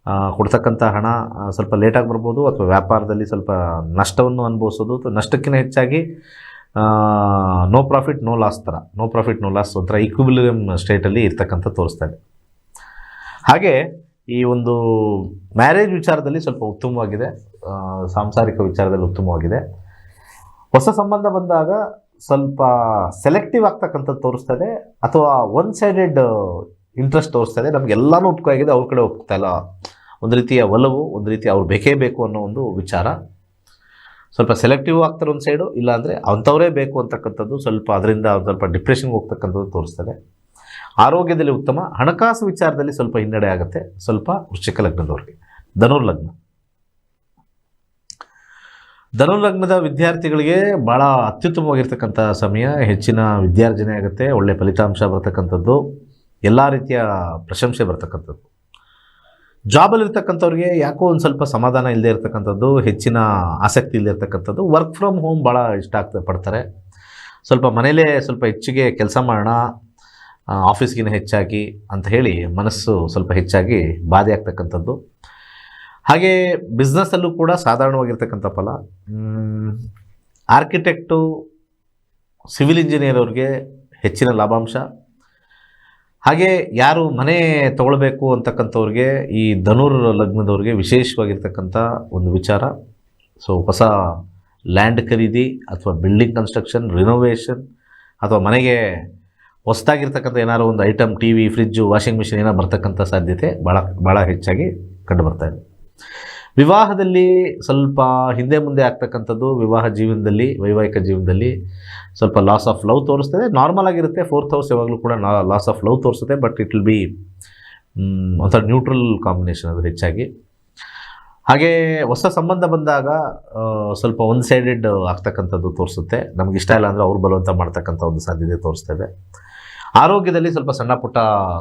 ಆ, ಕೊಡ್ತಕ್ಕಂಥ ಹಣ ಸ್ವಲ್ಪ ಲೇಟಾಗಿ ಬರ್ಬೋದು ಅಥವಾ ವ್ಯಾಪಾರದಲ್ಲಿ ಸ್ವಲ್ಪ ನಷ್ಟವನ್ನು ಅನುಭವಿಸೋದು ಅಥವಾ ನಷ್ಟಕ್ಕಿಂತ ಹೆಚ್ಚಾಗಿ ನೋ ಪ್ರಾಫಿಟ್ ನೋ ಲಾಸ್ ಥರ ನೋ ಪ್ರಾಫಿಟ್ ನೋ ಲಾಸ್ ಒಂಥರ ಈಕ್ವಿಲಿಯಮ್ ಸ್ಟೇಟಲ್ಲಿ ಇರ್ತಕ್ಕಂಥ ತೋರಿಸ್ತಾ ಇದೆ. ಹಾಗೆ ಈ ಒಂದು ಮ್ಯಾರೇಜ್ ವಿಚಾರದಲ್ಲಿ ಸ್ವಲ್ಪ ಉತ್ತಮವಾಗಿದೆ ಸಾಂಸಾರಿಕ ವಿಚಾರದಲ್ಲಿ ಉತ್ತಮವಾಗಿದೆ. ಹೊಸ ಸಂಬಂಧ ಬಂದಾಗ ಸ್ವಲ್ಪ ಸೆಲೆಕ್ಟಿವ್ ಆಗ್ತಕ್ಕಂಥದ್ದು ತೋರಿಸ್ತದೆ, ಅಥವಾ ಒನ್ ಸೈಡೆಡ್ ಇಂಟ್ರೆಸ್ಟ್ ತೋರಿಸ್ತದೆ. ನಮಗೆಲ್ಲನೂ ಒಪ್ಕಾಗಿದೆ ಅವ್ರ ಕಡೆ ಒಪ್ತಾ ಇಲ್ಲ. ಒಂದು ರೀತಿಯ ಒಲವು, ಒಂದು ರೀತಿ ಅವ್ರು ಬೇಕೇ ಬೇಕು ಅನ್ನೋ ಒಂದು ವಿಚಾರ. ಸ್ವಲ್ಪ ಸೆಲೆಕ್ಟಿವ್ ಆಗ್ತಾರೆ ಒಂದು ಸೈಡು ಇಲ್ಲಾಂದರೆ ಅಂಥವರೇ ಬೇಕು ಅಂತಕ್ಕಂಥದ್ದು ಸ್ವಲ್ಪ ಅದರಿಂದ ಸ್ವಲ್ಪ ಡಿಪ್ರೆಷನ್ಗೆ ಹೋಗ್ತಕ್ಕಂಥದ್ದು ತೋರಿಸ್ತದೆ. ಆರೋಗ್ಯದಲ್ಲಿ ಉತ್ತಮ, ಹಣಕಾಸು ವಿಚಾರದಲ್ಲಿ ಸ್ವಲ್ಪ ಹಿನ್ನಡೆ ಆಗುತ್ತೆ. ಸ್ವಲ್ಪ ವೃಶ್ಚಿಕ ಲಗ್ನದವ್ರಿಗೆ. ಧನುರ್ಲಗ್ನ. ಧನುರ್ಲಗ್ನದ ಧನುರ್ ಲಗ್ನದ ವಿದ್ಯಾರ್ಥಿಗಳಿಗೆ ಭಾಳ ಅತ್ಯುತ್ತಮವಾಗಿರ್ತಕ್ಕಂಥ ಸಮಯ, ಹೆಚ್ಚಿನ ವಿದ್ಯಾರ್ಜನೆ ಆಗುತ್ತೆ, ಒಳ್ಳೆ ಫಲಿತಾಂಶ ಬರತಕ್ಕಂಥದ್ದು, ಎಲ್ಲ ರೀತಿಯ ಪ್ರಶಂಸೆ ಬರ್ತಕ್ಕಂಥದ್ದು. ಜಾಬಲ್ಲಿರ್ತಕ್ಕಂಥವ್ರಿಗೆ ಯಾಕೋ ಒಂದು ಸ್ವಲ್ಪ ಸಮಾಧಾನ ಇಲ್ಲದೆ ಇರತಕ್ಕಂಥದ್ದು, ಹೆಚ್ಚಿನ ಆಸಕ್ತಿ ಇಲ್ಲದೆ ಇರತಕ್ಕಂಥದ್ದು ವರ್ಕ್ ಫ್ರಮ್ ಹೋಮ್ ಭಾಳ ಇಷ್ಟ ಆಗ್ತಾ ಪಡ್ತಾರೆ. ಸ್ವಲ್ಪ ಮನೇಲೇ ಸ್ವಲ್ಪ ಹೆಚ್ಚಿಗೆ ಕೆಲಸ ಮಾಡೋಣ ಆಫೀಸ್ಗಿನ ಹೆಚ್ಚಾಗಿ ಅಂತ ಹೇಳಿ ಮನಸ್ಸು ಸ್ವಲ್ಪ ಹೆಚ್ಚಾಗಿ ಬಾಧೆ ಆಗ್ತಕ್ಕಂಥದ್ದು. ಹಾಗೆ ಬಿಸ್ನೆಸ್ಸಲ್ಲೂ ಕೂಡ ಸಾಧಾರಣವಾಗಿರ್ತಕ್ಕಂಥ ಫಲ ಆರ್ಕಿಟೆಕ್ಟು, ಸಿವಿಲ್ ಇಂಜಿನಿಯರ್ ಅವ್ರಿಗೆ ಹೆಚ್ಚಿನ ಲಾಭಾಂಶ. ಹಾಗೆ ಯಾರು ಮನೆ ತಗೊಳ್ಬೇಕು ಅಂತಕ್ಕಂಥವ್ರಿಗೆ ಈ ಧನುರ್ ಲಗ್ನದವ್ರಿಗೆ ವಿಶೇಷವಾಗಿರ್ತಕ್ಕಂಥ ಒಂದು ವಿಚಾರ. ಸೊ, ಹೊಸ ಲ್ಯಾಂಡ್ ಖರೀದಿ ಅಥವಾ ಬಿಲ್ಡಿಂಗ್ ಕನ್ಸ್ಟ್ರಕ್ಷನ್, ರಿನೋವೇಷನ್ ಅಥವಾ ಮನೆಗೆ ಹೊಸದಾಗಿರ್ತಕ್ಕಂಥ ಏನಾದ್ರು ಒಂದು item T V fridge washing machine ಏನೋ ಬರ್ತಕ್ಕಂಥ ಸಾಧ್ಯತೆ ಭಾಳ ಭಾಳ ಹೆಚ್ಚಾಗಿ ಕಂಡು ಬರ್ತಾ ಇದೆ. ವಿವಾಹದಲ್ಲಿ ಸ್ವಲ್ಪ ಹಿಂದೆ ಮುಂದೆ ಆಗ್ತಕ್ಕಂಥದ್ದು ವಿವಾಹ ಜೀವನದಲ್ಲಿ, ವೈವಾಹಿಕ ಜೀವನದಲ್ಲಿ ಸ್ವಲ್ಪ ಲಾಸ್ ಆಫ್ ಲವ್ ತೋರಿಸ್ತದೆ. ನಾರ್ಮಲ್ ಆಗಿರುತ್ತೆ ಫೋರ್ತ್ ಹೌಸ್ ಯಾವಾಗಲೂ ಕೂಡ ಲಾಸ್ ಆಫ್ ಲವ್ ತೋರಿಸುತ್ತೆ ಬಟ್ ಇಟ್ ವಿಲ್ ಬಿ ಒಂಥರ ನ್ಯೂಟ್ರಲ್ ಕಾಂಬಿನೇಷನ್ ಅದು ಹೆಚ್ಚಾಗಿ. ಹಾಗೆ ಹೊಸ ಸಂಬಂಧ ಬಂದಾಗ ಸ್ವಲ್ಪ ಒನ್ ಸೈಡೆಡ್ ಆಗ್ತಕ್ಕಂಥದ್ದು ತೋರಿಸುತ್ತೆ. ನಮಗೆ ಇಲ್ಲ ಅಂದರೆ ಅವ್ರು ಬಲವಂತ ಮಾಡ್ತಕ್ಕಂಥ ಒಂದು ಸಾಧ್ಯತೆ ತೋರಿಸ್ತದೆ ಆರೋಗ್ಯದಲ್ಲಿ ಸ್ವಲ್ಪ ಸಣ್ಣ ಪುಟ್ಟ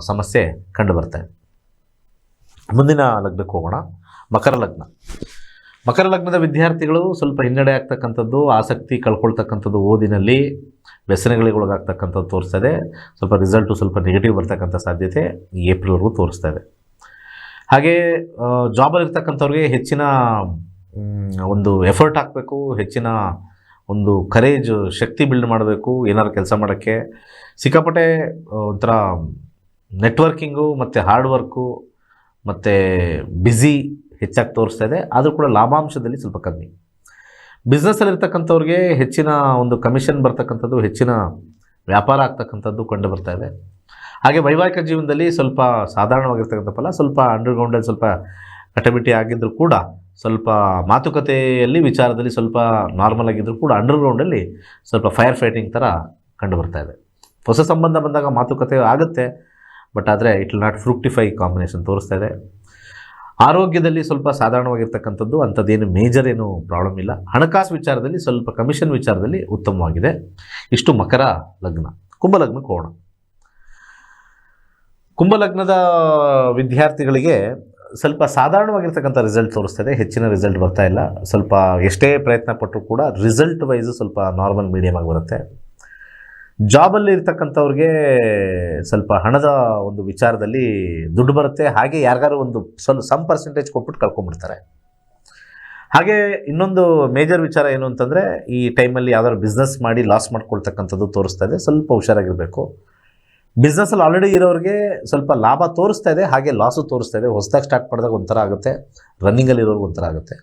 ಸಮಸ್ಯೆ ಕಂಡು ಬರ್ತಾ ಇದೆ ಮುಂದಿನ ಲಗ್ನಕ್ಕೆ ಹೋಗೋಣ. ಮಕರ ಲಗ್ನ. ಮಕರ ಲಗ್ನದ ವಿದ್ಯಾರ್ಥಿಗಳು ಸ್ವಲ್ಪ ಹಿನ್ನಡೆ ಆಗ್ತಕ್ಕಂಥದ್ದು, ಆಸಕ್ತಿ ಕಳ್ಕೊಳ್ತಕ್ಕಂಥದ್ದು ಓದಿನಲ್ಲಿ ವ್ಯಸನಗಳಿಗೆ ಒಳಗಾಗ್ತಕ್ಕಂಥದ್ದು ತೋರಿಸ್ತಾ ಸ್ವಲ್ಪ ರಿಸಲ್ಟು ಸ್ವಲ್ಪ ನೆಗೆಟಿವ್ ಬರ್ತಕ್ಕಂಥ ಸಾಧ್ಯತೆ ಏಪ್ರಿಲ್ವರೆಗೂ ತೋರಿಸ್ತಾ ಇದೆ. ಹಾಗೆ ಜಾಬಲ್ಲಿ ಇರ್ತಕ್ಕಂಥವ್ರಿಗೆ ಹೆಚ್ಚಿನ ಒಂದು ಎಫರ್ಟ್ ಹಾಕಬೇಕು, ಹೆಚ್ಚಿನ ಒಂದು ಕರೇಜ್, ಶಕ್ತಿ ಬಿಲ್ಡ್ ಮಾಡಬೇಕು, ಏನಾದ್ರು ಕೆಲಸ ಮಾಡೋಕ್ಕೆ. ಸಿಕ್ಕಾಪಟ್ಟೆ ಒಂಥರ ನೆಟ್ವರ್ಕಿಂಗು ಮತ್ತು ಹಾರ್ಡ್ ವರ್ಕು ಮತ್ತು ಬ್ಯುಸಿ ಹೆಚ್ಚಾಗಿ ತೋರಿಸ್ತಾ ಇದೆ. ಆದರೂ ಕೂಡ ಲಾಭಾಂಶದಲ್ಲಿ ಸ್ವಲ್ಪ ಕಮ್ಮಿ. ಬಿಸ್ನೆಸ್ಸಲ್ಲಿ ಇರ್ತಕ್ಕಂಥವ್ರಿಗೆ ಹೆಚ್ಚಿನ ಒಂದು ಕಮಿಷನ್ ಬರ್ತಕ್ಕಂಥದ್ದು, ಹೆಚ್ಚಿನ ವ್ಯಾಪಾರ ಆಗ್ತಕ್ಕಂಥದ್ದು ಕಂಡು ಬರ್ತಾ ಇದೆ. ಹಾಗೆ ವೈವಾಹಿಕ ಜೀವನದಲ್ಲಿ ಸ್ವಲ್ಪ ಸಾಧಾರಣವಾಗಿರ್ತಕ್ಕಂಥ ಫಲ ಸ್ವಲ್ಪ ಅಂಡರ್ಗ್ರೌಂಡಲ್ಲಿ ಸ್ವಲ್ಪ ಕಟಬಿಟಿ ಆಗಿದ್ದರೂ ಕೂಡ ಸ್ವಲ್ಪ ಮಾತುಕತೆಯಲ್ಲಿ, ವಿಚಾರದಲ್ಲಿ ಸ್ವಲ್ಪ ನಾರ್ಮಲ್ ಆಗಿದ್ದರೂ ಕೂಡ ಅಂಡರ್ಗ್ರೌಂಡಲ್ಲಿ ಸ್ವಲ್ಪ ಫೈರ್ ಫೈಟಿಂಗ್ ಥರ ಕಂಡು ಬರ್ತಾ ಇದೆ. ಹೊಸ ಸಂಬಂಧ ಬಂದಾಗ ಮಾತುಕತೆ ಆಗುತ್ತೆ ಬಟ್ ಆದರೆ it will not fructify combination ತೋರಿಸ್ತಾ ಇದೆ. ಆರೋಗ್ಯದಲ್ಲಿ ಸ್ವಲ್ಪ ಸಾಧಾರಣವಾಗಿರ್ತಕ್ಕಂಥದ್ದು, ಅಂಥದ್ದೇನು ಮೇಜರ್ ಏನು ಪ್ರಾಬ್ಲಮ್ ಇಲ್ಲ. ಹಣಕಾಸು ವಿಚಾರದಲ್ಲಿ ಸ್ವಲ್ಪ ಕಮಿಷನ್ ವಿಚಾರದಲ್ಲಿ ಉತ್ತಮವಾಗಿದೆ. ಇಷ್ಟು ಮಕರ ಲಗ್ನ, ಕುಂಭಲಗ್ನಕ್ಕೆ ಹೋಗೋಣ. ಕುಂಭಲಗ್ನದ ವಿದ್ಯಾರ್ಥಿಗಳಿಗೆ ಸ್ವಲ್ಪ ಸಾಧಾರಣವಾಗಿರ್ತಕ್ಕಂಥ ರಿಸಲ್ಟ್ ತೋರಿಸ್ತದೆ ಹೆಚ್ಚಿನ ರಿಸಲ್ಟ್ ಬರ್ತಾ ಇಲ್ಲ. ಸ್ವಲ್ಪ ಎಷ್ಟೇ ಪ್ರಯತ್ನ ಪಟ್ಟರೂ ಕೂಡ ರಿಸಲ್ಟ್ ವೈಸ್ ಸ್ವಲ್ಪ ನಾರ್ಮಲ್ ಮೀಡಿಯಮ್ ಆಗಿ ಬರುತ್ತೆ. ಜಾಬಲ್ಲಿ ಇರ್ತಕ್ಕಂಥವ್ರಿಗೆ ಸ್ವಲ್ಪ ಹಣದ ಒಂದು ವಿಚಾರದಲ್ಲಿ ದುಡ್ಡು ಬರುತ್ತೆ. ಹಾಗೆ ಯಾರಿಗಾರು ಒಂದು ಸ್ವಲ್ಪ ಸಮ್ ಪರ್ಸೆಂಟೇಜ್ ಕೊಟ್ಬಿಟ್ಟು ಕಳ್ಕೊಂಡ್ಬಿಡ್ತಾರೆ ಹಾಗೆ ಇನ್ನೊಂದು ಮೇಜರ್ ವಿಚಾರ ಏನು ಅಂತಂದರೆ, ಈ ಟೈಮಲ್ಲಿ ಯಾವ್ದಾದ್ರು ಬಿಸ್ನೆಸ್ ಮಾಡಿ ಲಾಸ್ ಮಾಡ್ಕೊಳ್ತಕ್ಕಂಥದ್ದು ತೋರಿಸ್ತಾ ಇದೆ. ಸ್ವಲ್ಪ ಹುಷಾರಾಗಿರಬೇಕು. ಬಿಸ್ನೆಸ್ಸಲ್ಲಿ ಆಲ್ರೆಡಿ ಇರೋರಿಗೆ ಸ್ವಲ್ಪ ಲಾಭ ತೋರಿಸ್ತಾ ಇದೆ. ಹಾಗೆ ಲಾಸು ತೋರಿಸ್ತಾ ಇದೆ. ಹೊಸದಾಗಿ ಸ್ಟಾರ್ಟ್ ಮಾಡಿದಾಗ ಒಂಥರ ಆಗುತ್ತೆ. ರನ್ನಿಂಗಲ್ಲಿ ಇರೋರ್ಗೆ ಒಂಥರ ಆಗುತ್ತೆ.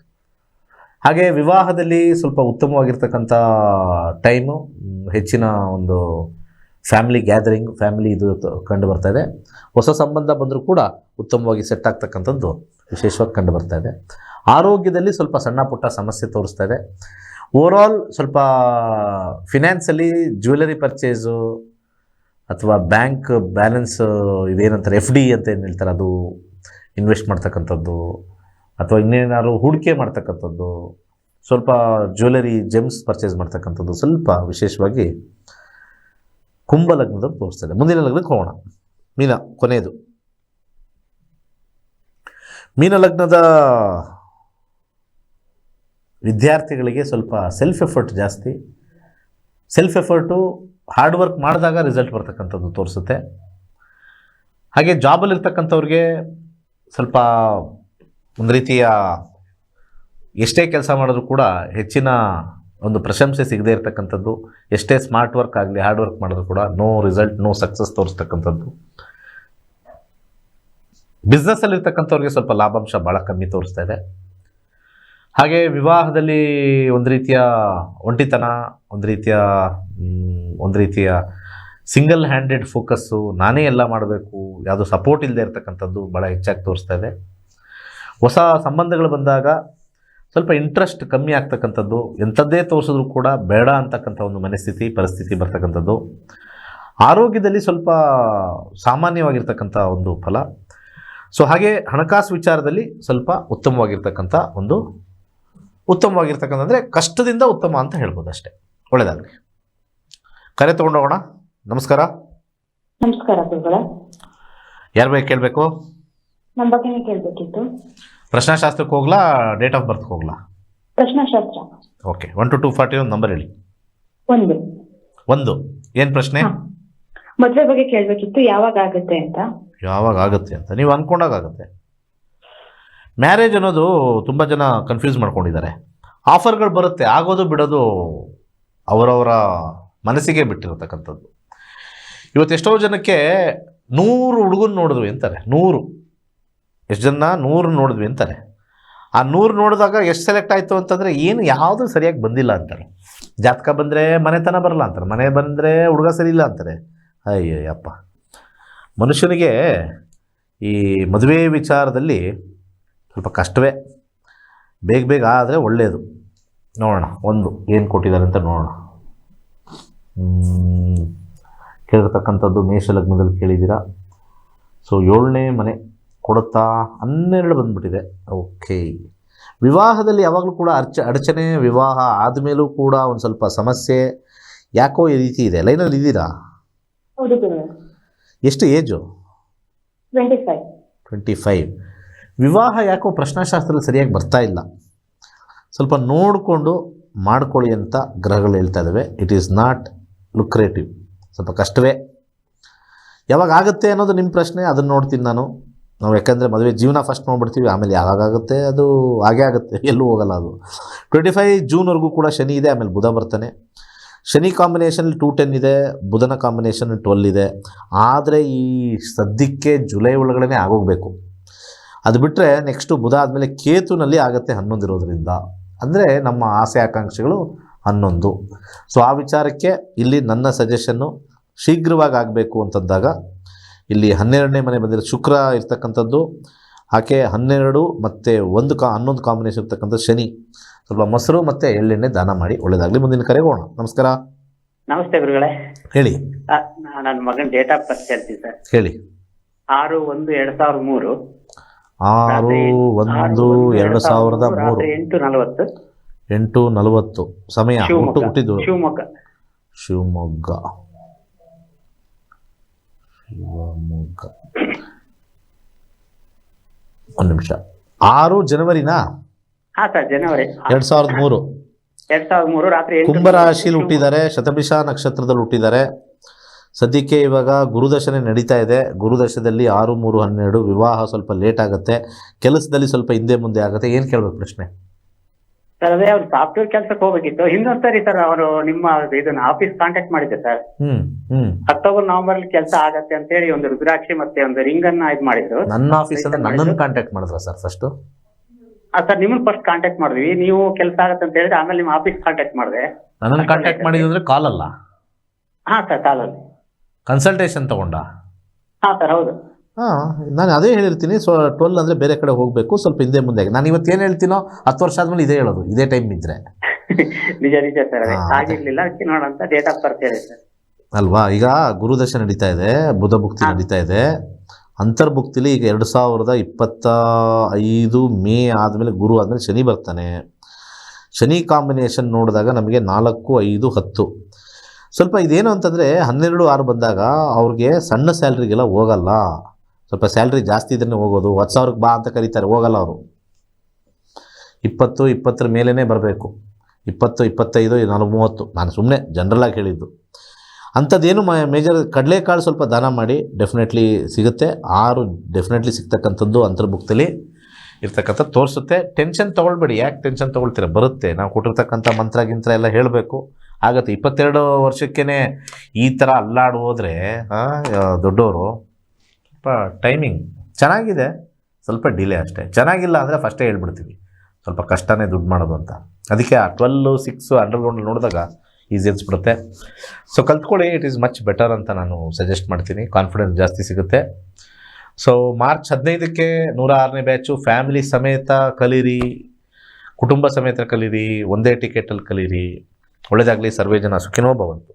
ಹಾಗೆ ವಿವಾಹದಲ್ಲಿ ಸ್ವಲ್ಪ ಉತ್ತಮವಾಗಿರ್ತಕ್ಕಂಥ ಟೈಮು ಹೆಚ್ಚಿನ ಒಂದು ಫ್ಯಾಮಿಲಿ ಗ್ಯಾದರಿಂಗ್, ಫ್ಯಾಮಿಲಿ ಇದು ಕಂಡು ಬರ್ತಾ ಇದೆ. ಹೊಸ ಸಂಬಂಧ ಬಂದರೂ ಕೂಡ ಉತ್ತಮವಾಗಿ ಸೆಟ್ ಆಗ್ತಕ್ಕಂಥದ್ದು ವಿಶೇಷವಾಗಿ ಕಂಡು ಬರ್ತಾ ಇದೆ. ಆರೋಗ್ಯದಲ್ಲಿ ಸ್ವಲ್ಪ ಸಣ್ಣ ಪುಟ್ಟ ಸಮಸ್ಯೆ ತೋರಿಸ್ತಾ ಇದೆ. ಓವರಾಲ್ ಸ್ವಲ್ಪ ಫಿನಾನ್ಸಲ್ಲಿ ಜ್ಯುವೆಲರಿ ಪರ್ಚೇಸು ಅಥವಾ ಬ್ಯಾಂಕ್ ಬ್ಯಾಲೆನ್ಸ್ ಇದೇನಂತಾರೆ ಎಫ್ ಡಿ ಅಂತ ಏನು ಹೇಳ್ತಾರೆ, ಅದು ಇನ್ವೆಸ್ಟ್ ಮಾಡ್ತಕ್ಕಂಥದ್ದು ಅಥವಾ ಇನ್ನೇನಾದ್ರು ಹೂಡಿಕೆ ಮಾಡ್ತಕ್ಕಂಥದ್ದು ಸ್ವಲ್ಪ ಜ್ಯುವೆಲರಿ ಜೆಮ್ಸ್ ಪರ್ಚೇಸ್ ಮಾಡ್ತಕ್ಕಂಥದ್ದು ಸ್ವಲ್ಪ ವಿಶೇಷವಾಗಿ ಕುಂಭ ಲಗ್ನದಲ್ಲಿ ತೋರಿಸ್ತದೆ ಮುಂದಿನ ಲಗ್ನಕ್ಕೆ ಹೋಗೋಣ. ಮೀನ, ಕೊನೆಯದು. ಮೀನ ಲಗ್ನದ ವಿದ್ಯಾರ್ಥಿಗಳಿಗೆ ಸ್ವಲ್ಪ ಸೆಲ್ಫ್ ಎಫರ್ಟ್ ಜಾಸ್ತಿ. ಸೆಲ್ಫ್ ಎಫರ್ಟು ಹಾರ್ಡ್ ವರ್ಕ್ ಮಾಡಿದಾಗ ರಿಸಲ್ಟ್ ಬರ್ತಕ್ಕಂಥದ್ದು ತೋರಿಸುತ್ತೆ. ಹಾಗೆ ಜಾಬಲ್ಲಿರ್ತಕ್ಕಂಥವ್ರಿಗೆ ಸ್ವಲ್ಪ ಒಂದು ರೀತಿಯ ಎಷ್ಟೇ ಕೆಲಸ ಮಾಡಿದ್ರೂ ಕೂಡ ಹೆಚ್ಚಿನ ಒಂದು ಪ್ರಶಂಸೆ ಸಿಗದೇ ಇರತಕ್ಕಂಥದ್ದು, ಎಷ್ಟೇ ಸ್ಮಾರ್ಟ್ ವರ್ಕ್ ಆಗಲಿ, ಹಾರ್ಡ್ ವರ್ಕ್ ಮಾಡಿದ್ರು ಕೂಡ ನೋ ರಿಸಲ್ಟ್, ನೋ ಸಕ್ಸಸ್ ತೋರಿಸ್ತಕ್ಕಂಥದ್ದು. ಬಿಸ್ನೆಸ್ಸಲ್ಲಿರ್ತಕ್ಕಂಥವ್ರಿಗೆ ಸ್ವಲ್ಪ ಲಾಭಾಂಶ ಭಾಳ ಕಮ್ಮಿ ತೋರಿಸ್ತಾ ಇದೆ. ಹಾಗೆ ವಿವಾಹದಲ್ಲಿ ಒಂದು ರೀತಿಯ ಒಂಟಿತನ, ಒಂದು ರೀತಿಯ ಒಂದು ರೀತಿಯ ಸಿಂಗಲ್ ಹ್ಯಾಂಡೆಡ್ ಫೋಕಸ್ಸು ನಾನೇ ಎಲ್ಲ ಮಾಡಬೇಕು, ಯಾವುದು ಸಪೋರ್ಟ್ ಇಲ್ಲದೆ ಇರತಕ್ಕಂಥದ್ದು ಭಾಳ ಹೆಚ್ಚಾಗಿ ತೋರಿಸ್ತಾ ಇದೆ. ಹೊಸ ಸಂಬಂಧಗಳು ಬಂದಾಗ ಸ್ವಲ್ಪ ಇಂಟ್ರೆಸ್ಟ್ ಕಮ್ಮಿ ಆಗ್ತಕ್ಕಂಥದ್ದು ಎಂಥದ್ದೇ ತೋರಿಸಿದ್ರು ಕೂಡ ಬೇಡ ಅಂತಕ್ಕಂಥ ಒಂದು ಮನಸ್ಥಿತಿ ಪರಿಸ್ಥಿತಿ ಬರ್ತಕ್ಕಂಥದ್ದು. ಆರೋಗ್ಯದಲ್ಲಿ ಸ್ವಲ್ಪ ಸಾಮಾನ್ಯವಾಗಿರ್ತಕ್ಕಂಥ ಒಂದು ಫಲ. ಸೊ ಹಾಗೆ ಹಣಕಾಸು ವಿಚಾರದಲ್ಲಿ ಸ್ವಲ್ಪ ಉತ್ತಮವಾಗಿರ್ತಕ್ಕಂಥ ಒಂದು ಉತ್ತಮವಾಗಿರ್ತಕ್ಕಂಥ ಅಂದರೆ ಕಷ್ಟದಿಂದ ಉತ್ತಮ ಅಂತ ಹೇಳ್ಬೋದು ಅಷ್ಟೇ. ಒಳ್ಳೆಯದಾಗಲಿ ಕರೆ ತೊಗೊಂಡೋಗೋಣ. ನಮಸ್ಕಾರ. ನಮಸ್ಕಾರ ಯಾರು ಬೇಕು ಬಗ್ಗೆ ಕೇಳಬೇಕು? ನಮ್ಮ ಬಗ್ಗೆನೇ ಕೇಳಬೇಕಿತ್ತು. ಪ್ರಶ್ನಾಶಾಸ್ತ್ರಕ್ಕೆ ಹೋಗ್ಲಾ ಡೇಟ್ ಆಫ್ ಬರ್ತ್ ಹೋಗ್ಲಾ? ಪ್ರಶ್ನಾಶಾಸ್ತ್ರ. Okay one two two forty ಒಂದು ನಂಬರ್ ಹೇಳಿ. ಒಂದು. ಒಂದು. ಏನು ಪ್ರಶ್ನೆ? ಮದುವೆ ಮದ್ವೆ ಬಗ್ಗೆ ಕೇಳಬೇಕಿತ್ತು ಯಾವಾಗ ಆಗುತ್ತೆ ಅಂತ. ಯಾವಾಗ ಆಗುತ್ತೆ ಅಂತ. ನೀವು ಅಂದ್ಕೊಂಡಾಗ ಆಗುತ್ತೆ. ಮ್ಯಾರೇಜ್ ಅನ್ನೋದು ತುಂಬ ಜನ ಕನ್ಫ್ಯೂಸ್ ಮಾಡ್ಕೊಂಡಿದ್ದಾರೆ. ಆಫರ್ಗಳು ಬರುತ್ತೆ ಆಗೋದು ಬಿಡೋದು ಅವರವರ ಮನಸ್ಸಿಗೆ ಬಿಟ್ಟಿರತಕ್ಕಂಥದ್ದು. ಇವತ್ತು ಎಷ್ಟೋ ಜನಕ್ಕೆ ನೂರು ಹುಡುಗನ ನೋಡಿದ್ವಿ ಅಂತಾರೆ ನೂರು. ಎಷ್ಟು ಜನ? ನೂರು ನೋಡಿದ್ವಿ ಅಂತಾರೆ. ಆ ನೂರು ನೋಡಿದಾಗ ಎಷ್ಟು ಸೆಲೆಕ್ಟ್ ಆಯಿತು ಅಂತಂದರೆ ಏನು ಯಾವುದೂ ಸರಿಯಾಗಿ ಬಂದಿಲ್ಲ ಅಂತಾರೆ. ಜಾತಕ ಬಂದರೆ ಮನೆತನ ಬರಲ್ಲ ಅಂತಾರೆ. ಮನೆ ಬಂದರೆ ಹುಡುಗ ಸರಿ ಇಲ್ಲ ಅಂತಾರೆ. ಅಯ್ಯಯ್ಯಪ್ಪ. ಮನುಷ್ಯನಿಗೆ ಈ ಮದುವೆ ವಿಚಾರದಲ್ಲಿ ಸ್ವಲ್ಪ ಕಷ್ಟವೇ. ಬೇಗ ಬೇಗ ಆದರೆ ಒಳ್ಳೆಯದು ನೋಡೋಣ, ಒಂದು ಏನು ಕೊಟ್ಟಿದ್ದಾರೆ ಅಂತ ನೋಡೋಣ. ಕೇಳಿರ್ತಕ್ಕಂಥದ್ದು ಮೇಷ ಲಗ್ನದಲ್ಲಿ ಕೇಳಿದ್ದೀರಾ? ಸೊ ಏಳನೇ ಮನೆ. ಕೊಡುತ್ತಾ? ಹನ್ನೆರಡು ಬಂದ್ಬಿಟ್ಟಿದೆ. ಓಕೆ. ವಿವಾಹದಲ್ಲಿ ಯಾವಾಗಲೂ ಕೂಡ ಅರ್ಚ ಅಡಚಣೆ ವಿವಾಹ ಆದಮೇಲೂ ಕೂಡ ಒಂದು ಸ್ವಲ್ಪ ಸಮಸ್ಯೆ. ಯಾಕೋ ಈ ರೀತಿ ಇದೆ. ಲೈನಲ್ಲಿ ಇದ್ದೀರಾ? ಎಷ್ಟು age? Twenty five. Twenty five. ವಿವಾಹ ಯಾಕೋ ಪ್ರಶ್ನಾಶಾಸ್ತ್ರದಲ್ಲಿ ಸರಿಯಾಗಿ ಬರ್ತಾ ಇಲ್ಲ. ಸ್ವಲ್ಪ ನೋಡಿಕೊಂಡು ಮಾಡ್ಕೊಳ್ಳಿ ಅಂತ ಗ್ರಹಗಳು ಹೇಳ್ತಾ ಇದ್ದಾವೆ ಇಟ್ ಈಸ್ ನಾಟ್ ಲುಕ್ರೇಟಿವ್ ಸ್ವಲ್ಪ ಕಷ್ಟವೇ. ಯಾವಾಗ ಆಗುತ್ತೆ ಅನ್ನೋದು ನಿಮ್ಮ ಪ್ರಶ್ನೆ. ಅದನ್ನು ನೋಡ್ತೀನಿ ನಾನು. ನಾವು ಯಾಕಂದರೆ ಮದುವೆ ಜೀವನ ಫಸ್ಟ್ ನೋಡ್ಬಿಡ್ತೀವಿ ಆಮೇಲೆ ಯಾವಾಗುತ್ತೆ ಅದು ಹಾಗೇ ಆಗುತ್ತೆ, ಎಲ್ಲೂ ಹೋಗಲ್ಲ ಅದು. ಟ್ವೆಂಟಿ ಫೈವ್ ಜೂನ್ವರೆಗೂ ಕೂಡ ಶನಿ ಇದೆ, ಆಮೇಲೆ ಬುಧ ಬರ್ತಾನೆ. ಶನಿ ಕಾಂಬಿನೇಷನ್ ಟೂ ಟೆನ್ ಇದೆ, ಬುಧನ ಕಾಂಬಿನೇಷನ್ ಟ್ವೆಲ್ ಇದೆ. ಆದರೆ ಈ ಸದ್ಯಕ್ಕೆ ಜುಲೈ ಒಳಗಡೆ ಆಗೋಗಬೇಕು. ಅದು ಬಿಟ್ಟರೆ ನೆಕ್ಸ್ಟು ಬುಧ ಆದಮೇಲೆ ಕೇತುನಲ್ಲಿ ಆಗುತ್ತೆ ಹನ್ನೊಂದು ಇರೋದರಿಂದ. ಅಂದರೆ ನಮ್ಮ ಆಸೆ ಆಕಾಂಕ್ಷೆಗಳು ಹನ್ನೊಂದು. ಸೊ ಆ ವಿಚಾರಕ್ಕೆ ಇಲ್ಲಿ ನನ್ನ ಸಜೆಷನ್ನು ಶೀಘ್ರವಾಗಿ ಆಗಬೇಕು ಅಂತಂದಾಗ ಇಲ್ಲಿ ಹನ್ನೆರಡನೇ ಮನೆ ಬಂದಿರೋ ಶುಕ್ರ ಇರ್ತಕ್ಕಂಥದ್ದು ಆಕೆ ಹನ್ನೆರಡು ಮತ್ತು ಒಂದು ಕಾ ಹನ್ನೊಂದು ಕಾಂಬಿನೇಷನ್ ಇರ್ತಕ್ಕಂಥ ಶನಿ. ಸ್ವಲ್ಪ ಮೊಸರು ಮತ್ತು ಎಳ್ಳೆಣ್ಣೆ ದಾನ ಮಾಡಿ ಒಳ್ಳೇದಾಗಲಿ ಮುಂದಿನ ಕರೆಗೆ ಹೋಗೋಣ. ನಮಸ್ಕಾರ. ನಮಸ್ತೆ ಗುರುಗಳೇ. ಹೇಳಿ. ನನ್ನ ಮಗನ ಡೇಟ್ ಆಫ್ ಬರ್ತ್ ಹೇಳ್ತೀನಿ ಸರ್ ಹೇಳಿ. ಆರು ಒಂದು ಎರಡು ಸಾವಿರದ ಮೂರು. ಆರು ಒಂದು ಎರಡು ಸಾವಿರದ ಮೂರು. ಎಂಟು ನಲವತ್ತು. ಎಂಟು ನಲವತ್ತು. ಸಮಯ ಹುಟ್ಟು ಹುಟ್ಟಿದ್ದು. ಶಿವಮೊಗ್ಗ. ಶಿವಮೊಗ್ಗ. ಶಿವಮೊಗ್ಗ ಒಂದು ನಿಮಿಷ. ಆರು ಜನವರಿನಾ? ಹಾ ಸರ್ ಜನವರಿ. ಎರಡು ಸಾವಿರದ ಮೂರು. ಎರಡ್ ಸಾವಿರದ ಮೂರು ರಾತ್ರಿ ಎಂಟು ಕುಂಭರಾಶಿಲಿ ಹುಟ್ಟಿದ್ದಾರೆ ಶತಭಿಷ ನಕ್ಷತ್ರದಲ್ಲಿ ಹುಟ್ಟಿದ್ದಾರೆ. ಸದ್ಯಕ್ಕೆ ಇವಾಗ ಗುರುದಶನೆ ನಡೀತಾ ಇದೆ. ಗುರುದಶದಲ್ಲಿ ಆರು ಮೂರು ಹನ್ನೆರಡು ವಿವಾಹ ಸ್ವಲ್ಪ ಲೇಟ್ ಆಗುತ್ತೆ. ಕೆಲಸದಲ್ಲಿ ಸ್ವಲ್ಪ ಹಿಂದೆ ಮುಂದೆ ಆಗುತ್ತೆ. ಏನು ಕೇಳಬೇಕು ಪ್ರಶ್ನೆ? ಸರ್ ಅದೇ ಅವ್ರು ಸಾಫ್ಟ್ವೇರ್ ಕೆಲ್ಸಕ್ಕೆ ಹೋಗ್ಬೇಕಿತ್ತು. ಹಿಂದೊಂದ್ ಸರಿ ಸರ್ ಅವರು ನಿಮ್ಮ ಇದನ್ನ ಆಫೀಸ್ ಕಾಂಟ್ಯಾಕ್ಟ್ ಮಾಡಿದ್ದೆ ಸರ್ ಅಕ್ಟೋಬರ್ ನವೆಂಬರ್ ಅಲ್ಲಿ ಕೆಲಸ ಆಗತ್ತೆ ಅಂತ ಹೇಳಿ ಒಂದು ರುದ್ರಾಕ್ಷಿ ಮತ್ತೆ ಒಂದು ರಿಂಗ್ ಅನ್ನ ಇದು ಮಾಡಿದ್ರು. ನನ್ನ ಆಫೀಸ್ ಅಂದ್ರೆ ನನ್ನನ್ನು ಕಾಂಟ್ಯಾಕ್ಟ್ ಮಾಡಿದ್ರ ಸರ್ ಫಸ್ಟ್ ಸರ್ ನಿಮ್ಮನ್ನ ಫಸ್ಟ್ ಕಾಂಟ್ಯಾಕ್ಟ್ ಮಾಡಿದ್ವಿ. ನೀವು ಕೆಲಸ ಆಗತ್ತೆ ಅಂತ ಹೇಳಿದ್ರೆ ಆಮೇಲೆ ನಿಮ್ಮ ಆಫೀಸ್ ಕಾಂಟ್ಯಾಕ್ಟ್ ಮಾಡಿದೆ. ನನ್ನನ್ನು ಕಾಂಟ್ಯಾಕ್ಟ್ ಮಾಡಿದ್ರೆ ಕಾಲ್ ಅಲ್ಲ? ಹಾ ಸರ್ ಅಲ್ಲ. ಕನ್ಸಲ್ಟೇಷನ್ ತಗೊಂಡ? ಹಾ ಸರ್ ಹೌದು. ಹಾಂ ನಾನು ಅದೇ ಹೇಳಿರ್ತೀನಿ. ಸೊ ಟ್ವೆಲ್ ಅಂದರೆ ಬೇರೆ ಕಡೆ ಹೋಗಬೇಕು. ಸ್ವಲ್ಪ ಹಿಂದೆ ಮುಂದೆ ಆಗಿ. ನಾನು ಇವತ್ತು ಏನು ಹೇಳ್ತೀನೋ ಹತ್ತು ವರ್ಷ ಆದ್ಮೇಲೆ ಇದೇ ಹೇಳೋದು. ಇದೇ ಟೈಮ್ ಇದ್ರೆ. ನಿಜ ನಿಜ ಸರ್ ಅದೇ. ಆಗಿರ್ಲಿಲ್ಲ ಅದಕ್ಕೆ ಡೇಟ್ ಆಫ್ ಬರ್ತ್ ಹೇಳಿ ಸರ್ ಅಲ್ವಾ? ಈಗ ಗುರುದಶ ನಡೀತಾ ಇದೆ ಬುಧ ಭುಕ್ತಿ ನಡೀತಾ ಇದೆ. ಅಂತರ್ಭುಕ್ತಿಲಿ ಈಗ ಎರಡು ಸಾವಿರದ ಇಪ್ಪತ್ತ ಐದು ಮೇ ಆದಮೇಲೆ ಗುರು ಆದಮೇಲೆ ಶನಿ ಬರ್ತಾನೆ. ಶನಿ ಕಾಂಬಿನೇಷನ್ ನೋಡಿದಾಗ ನಮಗೆ ನಾಲ್ಕು ಐದು ಹತ್ತು. ಸ್ವಲ್ಪ ಇದೇನು ಅಂತಂದರೆ ಹನ್ನೆರಡು ಆರು ಬಂದಾಗ ಅವ್ರಿಗೆ ಸಣ್ಣ ಸ್ಯಾಲ್ರಿಗೆಲ್ಲ ಹೋಗಲ್ಲ. ಸ್ವಲ್ಪ ಸ್ಯಾಲ್ರಿ ಜಾಸ್ತಿ ಇದ್ರೆ ಹೋಗೋದು. ಹತ್ತು ಸಾವಿರಕ್ಕೆ ಬಾ ಅಂತ ಕರೀತಾರೆ. ಹೋಗಲ್ಲ ಅವರು. ಇಪ್ಪತ್ತು, ಇಪ್ಪತ್ತರ ಮೇಲೇ ಬರಬೇಕು. ಇಪ್ಪತ್ತು, ಇಪ್ಪತ್ತೈದು ನಾಲ್ಕು ಮೂವತ್ತು. ನಾನು ಸುಮ್ಮನೆ ಜನ್ರಲಾಗಿ ಹೇಳಿದ್ದು. ಅಂಥದ್ದೇನು ಮ ಮೇಜರ್ ಕಡಲೆಕಾಳು ಸ್ವಲ್ಪ ದಾನ ಮಾಡಿ ಡೆಫಿನೆಟ್ಲಿ ಸಿಗುತ್ತೆ. ಆರು ಡೆಫಿನೆಟ್ಲಿ ಸಿಗ್ತಕ್ಕಂಥದ್ದು ಅಂತರ್ಭುಕ್ತಲ್ಲಿ ಇರ್ತಕ್ಕಂಥ ತೋರಿಸುತ್ತೆ. ಟೆನ್ಷನ್ ತೊಗೊಳ್ಬೇಡಿ. ಯಾಕೆ ಟೆನ್ಷನ್ ತೊಗೊಳ್ತೀರ? ಬರುತ್ತೆ. ನಾವು ಕೊಟ್ಟಿರ್ತಕ್ಕಂಥ ಮಂತ್ರ, ಗಿಂತ್ರ ಎಲ್ಲ ಹೇಳಬೇಕು. ಆಗುತ್ತೆ. ಇಪ್ಪತ್ತೆರಡು ವರ್ಷಕ್ಕೇ ಈ ಥರ ಅಲ್ಲಾಡಿ ಹೋದರೆ ದೊಡ್ಡವರು ಸ್ವಲ್ಪ ಟೈಮಿಂಗ್ ಚೆನ್ನಾಗಿದೆ, ಸ್ವಲ್ಪ ಡಿಲೇ ಅಷ್ಟೇ. ಚೆನ್ನಾಗಿಲ್ಲ ಅಂದರೆ ಫಸ್ಟೇ ಹೇಳ್ಬಿಡ್ತೀವಿ. ಸ್ವಲ್ಪ ಕಷ್ಟನೇ ದುಡ್ಡು ಮಾಡೋದು ಅಂತ. ಅದಕ್ಕೆ ಆ ಟ್ವೆಲ್ಲು ಸಿಕ್ಸು ಅಂಡರ್ಗ್ರೌಂಡಲ್ಲಿ ನೋಡಿದಾಗ ಈಸಿ ಅನ್ಸ್ಬಿಡುತ್ತೆ. ಸೊ ಕಲ್ತ್ಕೊಳ್ಳಿ ಇಟ್ ಈಸ್ ಮಚ್ ಬೆಟರ್ ಅಂತ ನಾನು ಸಜೆಸ್ಟ್ ಮಾಡ್ತೀನಿ. ಕಾನ್ಫಿಡೆನ್ಸ್ ಜಾಸ್ತಿ ಸಿಗುತ್ತೆ. ಸೊ ಮಾರ್ಚ್ ಹದಿನೈದಕ್ಕೆ ನೂರ ಆರನೇ ಬ್ಯಾಚು ಫ್ಯಾಮಿಲಿ ಸಮೇತ ಕಲೀರಿ, ಕುಟುಂಬ ಸಮೇತ ಕಲೀರಿ, ಒಂದೇ ಟಿಕೆಟಲ್ಲಿ ಕಲೀರಿ. ಒಳ್ಳೆಯದಾಗಲಿ ಸರ್ವೇ ಜನ ಸುಖಿನೋ ಭವಂತು.